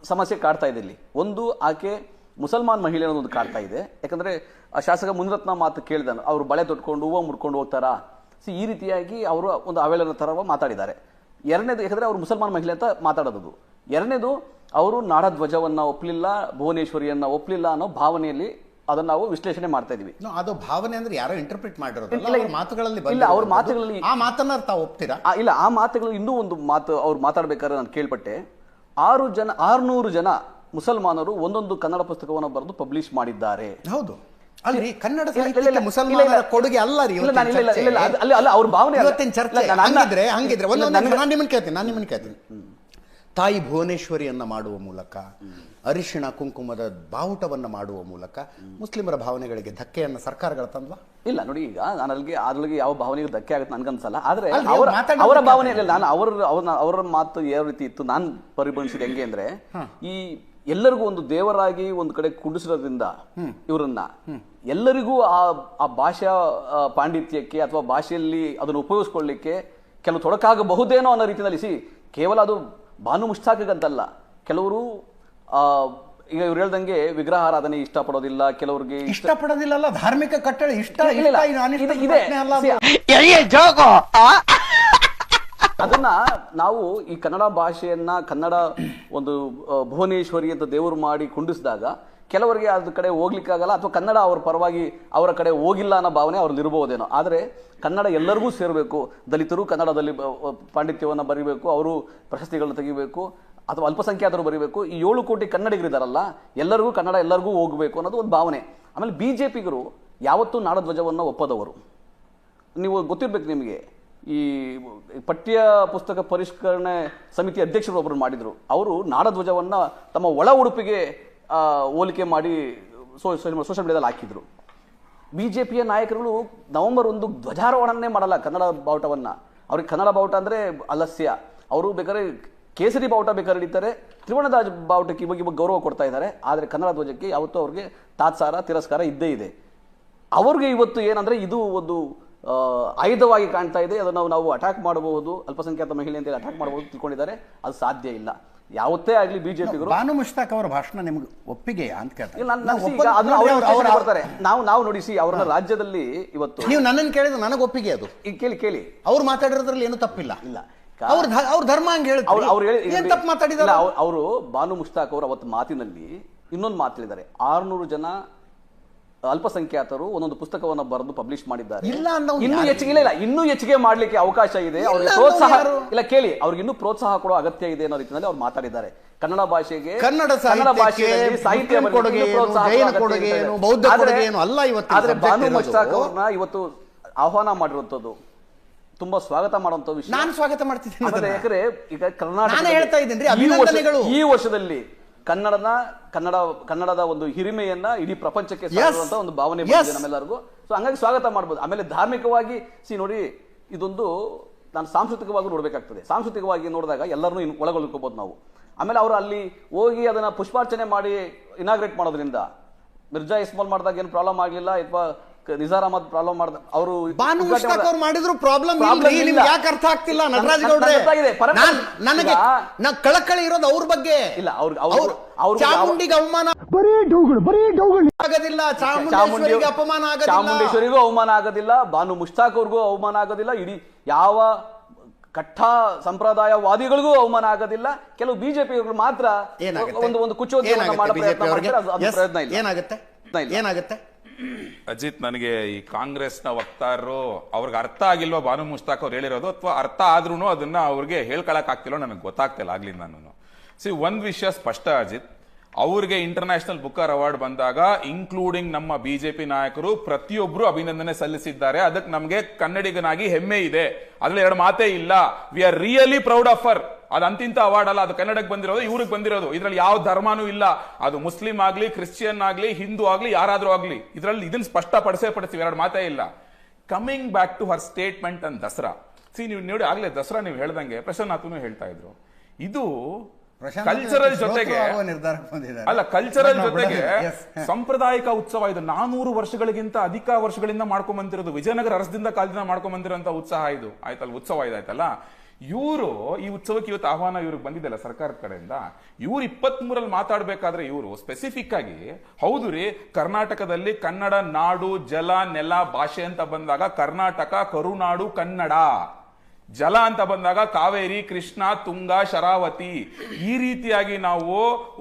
ಸಮಸ್ಯೆ ಕಾಡ್ತಾ ಇದೆ ಇಲ್ಲಿ. ಒಂದು, ಆಕೆ ಮುಸಲ್ಮಾನ್ ಮಹಿಳೆ ಅನ್ನೋದು ಕಾಡ್ತಾ ಇದೆ. ಯಾಕಂದ್ರೆ, ಆ ಶಾಸಕ ಮುನಿರತ್ನ ಮಾತು ಕೇಳಿದನು, ಅವರು ಬಳೆ ತೊಟ್ಕೊಂಡು, ಹೂವು ಮುಡ್ಕೊಂಡು ಹೋಗ್ತಾರಾ? ಸಿ, ಈ ರೀತಿಯಾಗಿ ಅವರು ಒಂದು ಅವೇಳನ ತರ ಮಾತಾಡಿದ್ದಾರೆ. ಎರಡನೇದು, ಯಾಕಂದ್ರೆ ಅವರು ಮುಸಲ್ಮಾನ್ ಮಹಿಳೆ ಅಂತ ಮಾತಾಡೋದು. ಎರಡನೇದು, ಅವರು ನಾಡಧ್ವಜವನ್ನ ಒಪ್ಪಲಿಲ್ಲ ಭುವನೇಶ್ವರಿಯನ್ನ ಒಪ್ಪಲಿಲ್ಲ ಅನ್ನೋ ಭಾವನೆಯಲ್ಲಿ ಅದನ್ನ ನಾವು ವಿಶ್ಲೇಷಣೆ ಮಾಡ್ತಾ ಇದೀವಿ. ಅದು ಭಾವನೆ ಅಂದ್ರೆ ಯಾರೋ ಇಂಟರ್ಪ್ರಿಟ್ ಮಾಡಿರೋದು ಮಾತುಗಳಲ್ಲಿ ಇಲ್ಲ, ಅವ್ರ ಮಾತುಗಳಲ್ಲಿ- ಆ ಮಾತನ್ನ ತಾವು ಒಪ್ತೀರಾ? ಇಲ್ಲ ಆ ಮಾತುಗಳು ಇನ್ನೂ ಒಂದು ಮಾತು ಅವ್ರು ಮಾತಾಡ್ಬೇಕಾದ್ರೆ ನಾನು ಕೇಳ್ಪಟ್ಟೆ. ಆರು ಜನ ಆರ್ನೂರು ಜನ ಮುಸಲ್ಮಾನರು ಒಂದೊಂದು ಕನ್ನಡ ಪುಸ್ತಕವನ್ನು ಬರೆದು ಪಬ್ಲಿಷ್ ಮಾಡಿದ್ದಾರೆ. ಹೌದು. ಅಲ್ರಿ ಕನ್ನಡ ಸಾಹಿತ್ಯಕ್ಕೆ ಮುಸಲ್ಮಾನರ ಕೊಡುಗೆ ಅಲ್ಲ ರೀ. ಇವತ್ತಿನ ಚರ್ಚೆ. ಹಂಗಿದ್ರೆ ಹಂಗಿದ್ರೆ. ನಾನು ನಿಮ್ಮನ್ನ ಕೇಳ್ತೀನಿ ನಾನು ನಿಮ್ಮನ್ನ ಕೇಳ್ತೀನಿ. ತಾಯಿ ಭುವನೇಶ್ವರಿಯನ್ನ ಮಾಡುವ ಮೂಲಕ ಅರಿಶಿಣ ಕುಂಕುಮದ ಬಾವುಟವನ್ನು ಮಾಡುವ ಮೂಲಕ ಮುಸ್ಲಿಮರ ಭಾವನೆಗಳಿಗೆ ಧಕ್ಕೆಯನ್ನ ಸರ್ಕಾರಗಳ ತಂದ್ವಾ? ಇಲ್ಲ ನೋಡಿ ಈಗ ನಾನು ಅಲ್ಲಿಗೆ ಅದ್ರೊಳಗೆ ಯಾವ ಭಾವನೆಗೆ ಧಕ್ಕೆ ಆಗುತ್ತೆ ನನ್ಗನ್ಸಲ್ಲ ಆದ್ರೆ ಅವರ. ಭಾವನೆ ಇರಲಿಲ್ಲ ನಾನು ಅವರ ಅವ್ರ ಅವರ ಮಾತು ಯಾವ ರೀತಿ ಇತ್ತು ನಾನು ಪರಿಗಣಿಸಿದ ಹೆಂಗೆ ಅಂದ್ರೆ ಈ ಎಲ್ಲರಿಗೂ ಒಂದು ದೇವರಾಗಿ ಒಂದು ಕಡೆ ಕುಂಡಿಸಿರೋದ್ರಿಂದ ಇವರನ್ನ ಎಲ್ಲರಿಗೂ ಆ ಆ ಭಾಷಾ ಪಾಂಡಿತ್ಯಕ್ಕೆ ಅಥವಾ ಭಾಷೆಯಲ್ಲಿ ಅದನ್ನು ಉಪಯೋಗಿಸ್ಕೊಳ್ಳಿಕ್ಕೆ ಕೆಲವು ತೊಡಕಾಗಬಹುದೇನೋ ಅನ್ನೋ ರೀತಿಯಲ್ಲಿ ಸಿ ಕೇವಲ ಅದು ಭಾನು ಮುಷ್ತಾಕಗಂತಲ್ಲ ಕೆಲವರು ಆ, ಈಗ ಇವ್ರು ಹೇಳ್ದಂಗೆ ವಿಗ್ರಹ ಆರಾಧನೆ ಇಷ್ಟಪಡೋದಿಲ್ಲ ಕೆಲವ್ರಿಗೆ ಇಷ್ಟಪಡೋದಿಲ್ಲ ಇಷ್ಟಪಡೋದಿಲ್ಲಲ್ಲ ಧಾರ್ಮಿಕ ಕಟ್ಟಡ ಇಷ್ಟ ಅದನ್ನ ನಾವು ಈ ಕನ್ನಡ ಭಾಷೆಯನ್ನ ಕನ್ನಡ ಒಂದು ಭುವನೇಶ್ವರಿ ಅಂತ ದೇವರು ಮಾಡಿ ಕುಂಡಿಸಿದಾಗ ಕೆಲವರಿಗೆ ಅದ್ರ ಕಡೆ ಹೋಗ್ಲಿಕ್ಕಾಗಲ್ಲ ಅಥವಾ ಕನ್ನಡ ಅವ್ರ ಪರವಾಗಿ ಅವರ ಕಡೆ ಹೋಗಿಲ್ಲ ಅನ್ನೋ ಭಾವನೆ ಅವ್ರಲ್ಲಿರ್ಬೋದೇನೋ ಆದರೆ ಕನ್ನಡ ಎಲ್ಲರಿಗೂ ಸೇರಬೇಕು. ದಲಿತರು ಕನ್ನಡದಲ್ಲಿ ಪಾಂಡಿತ್ಯವನ್ನು ಬರೀಬೇಕು, ಅವರು ಪ್ರಶಸ್ತಿಗಳನ್ನು ತೆಗಿಬೇಕು, ಅಥವಾ ಅಲ್ಪಸಂಖ್ಯಾತರು ಬರೀಬೇಕು. ಈ ಏಳು ಕೋಟಿ ಕನ್ನಡಿಗರಿದ್ದಾರಲ್ಲ ಎಲ್ಲರಿಗೂ ಕನ್ನಡ ಎಲ್ಲರಿಗೂ ಹೋಗಬೇಕು ಅನ್ನೋದು ಒಂದು ಭಾವನೆ. ಆಮೇಲೆ ಬಿ ಜೆ ಪಿಗರು ಯಾವತ್ತೂ ನಾಡಧ್ವಜವನ್ನು ಒಪ್ಪದವರು. ನೀವು ಗೊತ್ತಿರಬೇಕು ನಿಮಗೆ, ಈ ಪಠ್ಯ ಪುಸ್ತಕ ಪರಿಷ್ಕರಣೆ ಸಮಿತಿ ಅಧ್ಯಕ್ಷರು ಒಬ್ಬರು ಮಾಡಿದರು. ಅವರು ನಾಡಧ್ವಜವನ್ನು ತಮ್ಮ ಒಳ ಉಡುಪಿಗೆ ಹೋಲಿಕೆ ಮಾಡಿ ಸೋಷಲ್ ಮೀಡಿಯಾದಲ್ಲಿ ಹಾಕಿದ್ರು. ಬಿಜೆಪಿಯ ನಾಯಕರುಗಳು ನವೆಂಬರ್ ಒಂದು ಧ್ವಜಾರೋಹಣನೇ ಮಾಡಲ್ಲ ಕನ್ನಡ ಬಾವುಟವನ್ನು. ಅವ್ರಿಗೆ ಕನ್ನಡ ಬಾವುಟ ಅಂದರೆ ಅಲಸ್ಯ. ಅವರು ಬೇಕಾದ್ರೆ ಕೇಸರಿ ಬಾವುಟ ಬೇಕಾದ್ರೆ ಹಿಡಿತಾರೆ. ತ್ರಿವರ್ಣದ ಬಾವುಟಕ್ಕೆ ಇವಾಗ ಇವಾಗ ಗೌರವ ಕೊಡ್ತಾ ಇದ್ದಾರೆ. ಆದರೆ ಕನ್ನಡ ಧ್ವಜಕ್ಕೆ ಯಾವತ್ತೂ ಅವ್ರಿಗೆ ತಾತ್ಸಾರ, ತಿರಸ್ಕಾರ ಇದ್ದೇ ಇದೆ. ಅವ್ರಿಗೆ ಇವತ್ತು ಏನಂದರೆ ಇದು ಒಂದು ಆಯುಧವಾಗಿ ಕಾಣ್ತಾ ಇದೆ. ಅದನ್ನು ನಾವು ಅಟ್ಯಾಕ್ ಮಾಡಬಹುದು. ಅಲ್ಪಸಂಖ್ಯಾತ ಮಹಿಳೆ ಅಂತೇಳಿ ಅಟ್ಯಾಕ್ ಮಾಡಬಹುದು ತಿಳ್ಕೊಂಡಿದ್ದಾರೆ. ಅದು ಸಾಧ್ಯ ಇಲ್ಲ. ಯಾವತ್ತೇ ಆಗಲಿ ಬಿಜೆಪಿಗರು ಬಾನು ಮುಷ್ತಾಕ್ ಅವರ ಭಾಷಣ ನಿಮ್ಗೆ ಒಪ್ಪಿಗೆ ಅಂತ ಕೇಳ್ತಾರೆ. ನಾವು ಅವ್ರ ಅವ್ರು- ನಾವು ನಾವು ನೋಡಿಸಿ ಅವ್ರನ್ನ ರಾಜ್ಯದಲ್ಲಿ ಇವತ್ತು ನೀವು ನನ್ನನ್ನು ಕೇಳಿದ್ರೆ ನನಗೆ ಒಪ್ಪಿಗೆ ಅದು. ಈಗ ಕೇಳಿ ಕೇಳಿ. ಅವ್ರು ಮಾತಾಡಿರೋದ್ರಲ್ಲಿ ಏನು ತಪ್ಪಿಲ್ಲ. ಇಲ್ಲ. ಅವ್ರ ಅವ್ರ ಧರ್ಮ ಹಂಗೆ ಹೇಳಿದ್ರು ಅವ್ರು ಹೇಳಿ ತಪ್ಪು ಅವರು? ಬಾನು ಮುಷ್ತಾಕ್ ಅವರು ಅವತ್ತು ಮಾತಿನಲ್ಲಿ ಇನ್ನೊಂದು ಮಾತು ಹೇಳಿದ್ದಾರೆ ಆರ್ನೂರು ಜನ ಅಲ್ಪಸಂಖ್ಯಾತರು ಒಂದೊಂದು ಪುಸ್ತಕವನ್ನ ಬರೆದು ಪಬ್ಲಿಷ್ ಮಾಡಿದ್ದಾರೆ. ಇಲ್ಲ ಇನ್ನೂ? ಹೆಚ್ಚಿಗೆ ಇಲ್ಲ ಇನ್ನೂ ಹೆಚ್ಚಿಗೆ ಮಾಡ್ಲಿಕ್ಕೆ ಅವಕಾಶ ಇದೆ. ಅವ್ರಿಗೆ ಪ್ರೋತ್ಸಾಹ ಇಲ್ಲ ಕೇಳಿ ಅವ್ರಿಗೆ ಇನ್ನೂ ಪ್ರೋತ್ಸಾಹ ಕೊಡೋ ಅಗತ್ಯ ಇದೆ ಅನ್ನೋ ರೀತಿಯಲ್ಲಿ ಅವ್ರು ಮಾತಾಡಿದ್ದಾರೆ. ಕನ್ನಡ ಭಾಷೆಗೆ ಕನ್ನಡ ಕನ್ನಡ ಭಾಷೆ ಸಾಹಿತ್ಯ ಆದ್ರೆ- subject ಬಾನು ಅವ್ರನ್ನ ಇವತ್ತು ಆಹ್ವಾನ ಮಾಡಿರುವಂತದ್ದು ತುಂಬಾ ಸ್ವಾಗತ ಮಾಡುವಂತ ವಿಷಯ. ನಾನು ಸ್ವಾಗತ ಮಾಡ್ತಿದ್ದೀನಿ ಯಾಕಂದ್ರೆ ಈಗ ಕರ್ನಾಟಕ ಹೇಳ್ತಾ ಇದ್ದೀನಿ. ಈ ವರ್ಷದಲ್ಲಿ ಕನ್ನಡನ ಕನ್ನಡ ಕನ್ನಡದ ಒಂದು ಹಿರಿಮೆಯನ್ನ ಇಡೀ ಪ್ರಪಂಚಕ್ಕೆ. ಸಾರುವಂತ ಒಂದು ಭಾವನೆ. ಬಂದಿದೆ ನಮ್ಮೆಲ್ಲರಿಗೂ ಸೊ ಹಂಗಾಗಿ ಸ್ವಾಗತ ಮಾಡ್ಬೋದು ಆಮೇಲೆ ಧಾರ್ಮಿಕವಾಗಿ ಸಿ ನೋಡಿ ಇದೊಂದು ನಾನು ಸಾಂಸ್ಕೃತಿಕವಾಗಿ ನೋಡ್ಬೇಕಾಗ್ತದೆ ಸಾಂಸ್ಕೃತಿಕವಾಗಿ ನೋಡಿದಾಗ ಎಲ್ಲರನ್ನೂ ಒಳಗೊಳ್ಕೋಬಹುದು ನಾವು ಆಮೇಲೆ ಅವರು ಅಲ್ಲಿ ಹೋಗಿ ಅದನ್ನ ಪುಷ್ಪಾರ್ಚನೆ ಮಾಡಿ ಇನಾಗ್ರೇಟ್ ಮಾಡೋದ್ರಿಂದ ಮಿರ್ಜಾ ಇಸ್ಮಾಲ್ ಮಾಡಿದಾಗ ಏನು ಪ್ರಾಬ್ಲಮ್ ಆಗಲಿಲ್ಲ ಅಥವಾ ನಿಜಾರ್ ಅಹಮದ್ ಪ್ರಾಬ್ಲಮ್ ಮಾಡ್ದ ಅವರು ಬಾನು ಮುಷ್ತಾಕ್ ಅವ್ರು ಮಾಡಿದ್ರು ಪ್ರಾಬ್ಲಮ್. ನಿಮ್ಗೆ ಯಾಕೆ ಅರ್ಥ ಆಗ್ತಿಲ್ಲ ನಟರಾಜ್ ಗೌಡ್ರೆ. ನನಗೆ ನಾ ಕಳಕಳಿ ಇರೋದು ಅವ್ರ ಬಗ್ಗೆ. ಇಲ್ಲ, ಅವ್ರಿಗೆ ಅವ್ರು ಅವ್ರ್- ಅವ್ರ್- ಚಾಮುಂಡಿಗೆ ಅವಮಾನ ಬರೀ ಡೌಗಳು ಬರೀ ಡೌಗಳು. ಆಗೋದಿಲ್ಲ ಚಾಮುಂಡಿ ಚಾಮುಂಡೇಶ್ವರಿಗೆ ಅಪಮಾನ ಆಗೋದಿಲ್ಲ. ಚಾಮುಂಡೇಶ್ವರಿಗೂ ಅವಮಾನ ಆಗೋದಿಲ್ಲ ಬಾನು ಮುಷ್ತಾಕ್ ಅವ್ರಿಗೂ ಅವಮಾನ ಆಗೋದಿಲ್ಲ ಇಡೀ ಯಾವ ಕಟ್ಟ ಸಂಪ್ರದಾಯವಾದಿಗಳಿಗೂ ಅವಮಾನ ಆಗೋದಿಲ್ಲ. ಕೆಲವು ಬಿಜೆಪಿ ಮಾತ್ರ ಏನಾಗುತ್ತೆ? ಒಂದು ಒಂದು ಏನಾಗುತ್ತೆ ಮಾಡೋ ಪ್ರಯತ್ನ ಅವ್ರಿಗೆ? ಮಾಡ್ತಾರೆ, ಅದು- ಅದು ಪ್ರಯತ್ನ ಇಲ್ಲ. ಏನಾಗುತ್ತೆ? ಇಲ್ಲ. ಏನಾಗುತ್ತೆ? ಅಜಿತ್ ನನಗೆ ಈ ಕಾಂಗ್ರೆಸ್ನ ವಕ್ತಾರರು ಅವ್ರಿಗೆ ಅರ್ಥ ಆಗಿಲ್ವೋ ಬಾನು ಮುಷ್ತಾಕ್ ಅವ್ರು ಹೇಳಿರೋದು ಅಥವಾ ಅರ್ಥ ಆದ್ರೂ ಅದನ್ನ ಅವ್ರಿಗೆ ಹೇಳ್ಕೊಳಕ್ ಆಗ್ತಿಲ್ಲ ನನಗೆ ಗೊತ್ತಾಗ್ತಿಲ್ಲ ಆಗ್ಲಿ ನಾನು ಸಿ ಒಂದು ವಿಷಯ ಸ್ಪಷ್ಟ ಅಜಿತ್. ಅವ್ರಿಗೆ ಇಂಟರ್ನ್ಯಾಷನಲ್ ಬುಕ್ಕರ್ ಅವಾರ್ಡ್ ಬಂದಾಗ ಇನ್ಕ್ಲೂಡಿಂಗ್ ನಮ್ಮ ಬಿಜೆಪಿ ನಾಯಕರು ಪ್ರತಿಯೊಬ್ಬರು ಅಭಿನಂದನೆ ಸಲ್ಲಿಸಿದ್ದಾರೆ. ಅದಕ್ಕೆ ನಮಗೆ ಕನ್ನಡಿಗನಾಗಿ ಹೆಮ್ಮೆ ಇದೆ. ಅದ್ರಲ್ಲಿ ಎರಡು ಮಾತೇ ಇಲ್ಲ. We are really proud of her ಅದು ಅಂತಿಂತ ಅವಾರ್ಡ್ ಅಲ್ಲ ಅದು ಕನ್ನಡಕ್ಕೆ ಬಂದಿರೋದು ಇವ್ರಿಗೆ ಬಂದಿರೋದು. ಇದರಲ್ಲಿ ಯಾವ ಧರ್ಮನೂ ಇಲ್ಲ. ಅದು ಮುಸ್ಲಿಂ ಆಗ್ಲಿ ಕ್ರಿಶ್ಚಿಯನ್ ಆಗ್ಲಿ ಹಿಂದೂ ಆಗ್ಲಿ ಯಾರಾದ್ರೂ ಆಗ್ಲಿ ಇದರಲ್ಲಿ ಇದನ್ನ ಸ್ಪಷ್ಟಪಡಿಸೇ ಪಡಿಸ್ತೀವಿ ಎರಡು ಮಾತೇ ಇಲ್ಲ. Coming back to her statement and Dasara. See ನೀವು ನೋಡಿ ಆಗ್ಲೇ ದಸರಾ ನೀವು ಹೇಳ್ದಂಗೆ ಪ್ರಸನ್ನಾಥನು ಹೇಳ್ತಾ ಇದ್ರು. ಇದು ಕಲ್ಚರಲ್ ಜೊತೆಗೆ ಅಲ್ಲ ಕಲ್ಚರಲ್ ಜೊತೆಗೆ ಸಾಂಪ್ರದಾಯಿಕ ಉತ್ಸವ ಇದು. ನಾನೂರು ವರ್ಷಗಳಿಗಿಂತ ಅಧಿಕ ವರ್ಷಗಳಿಂದ ಮಾಡ್ಕೊಂಡ್ ಬಂದಿರೋದು ವಿಜಯನಗರ ಅರಸದಿಂದ ಕಾಲದಿಂದ ಮಾಡ್ಕೊಂಡ್ ಬಂದಿರೋಂತ ಉತ್ಸಾಹ ಇದು. ಆಯ್ತಲ್ಲ ಉತ್ಸವ ಇದಾಯ್ತಲ್ಲ? ಇವರು, ಈ ಉತ್ಸವಕ್ಕೆ ಇವತ್ತು ಆಹ್ವಾನ ಇವ್ರಿಗೆ ಬಂದಿದ್ದಲ್ಲ ಸರ್ಕಾರದ ಕಡೆಯಿಂದ. ಇವ್ರು ಇಪ್ಪತ್ತ್ ಮೂರಲ್ಲಿ ಮಾತಾಡ್ಬೇಕಾದ್ರೆ ಇವರು ಸ್ಪೆಸಿಫಿಕ್ ಆಗಿ, ಹೌದು ರೀ, ಕರ್ನಾಟಕದಲ್ಲಿ ಕನ್ನಡ, ನಾಡು, ಜಲ, ನೆಲ, ಭಾಷೆ ಅಂತ ಬಂದಾಗ ಕರ್ನಾಟಕ, ಕರುನಾಡು, ಕನ್ನಡ. ಜಲ ಅಂತ ಬಂದಾಗ ಕಾವೇರಿ ಕೃಷ್ಣ ತುಂಗ ಶರಾವತಿ. ಈ ರೀತಿಯಾಗಿ ನಾವು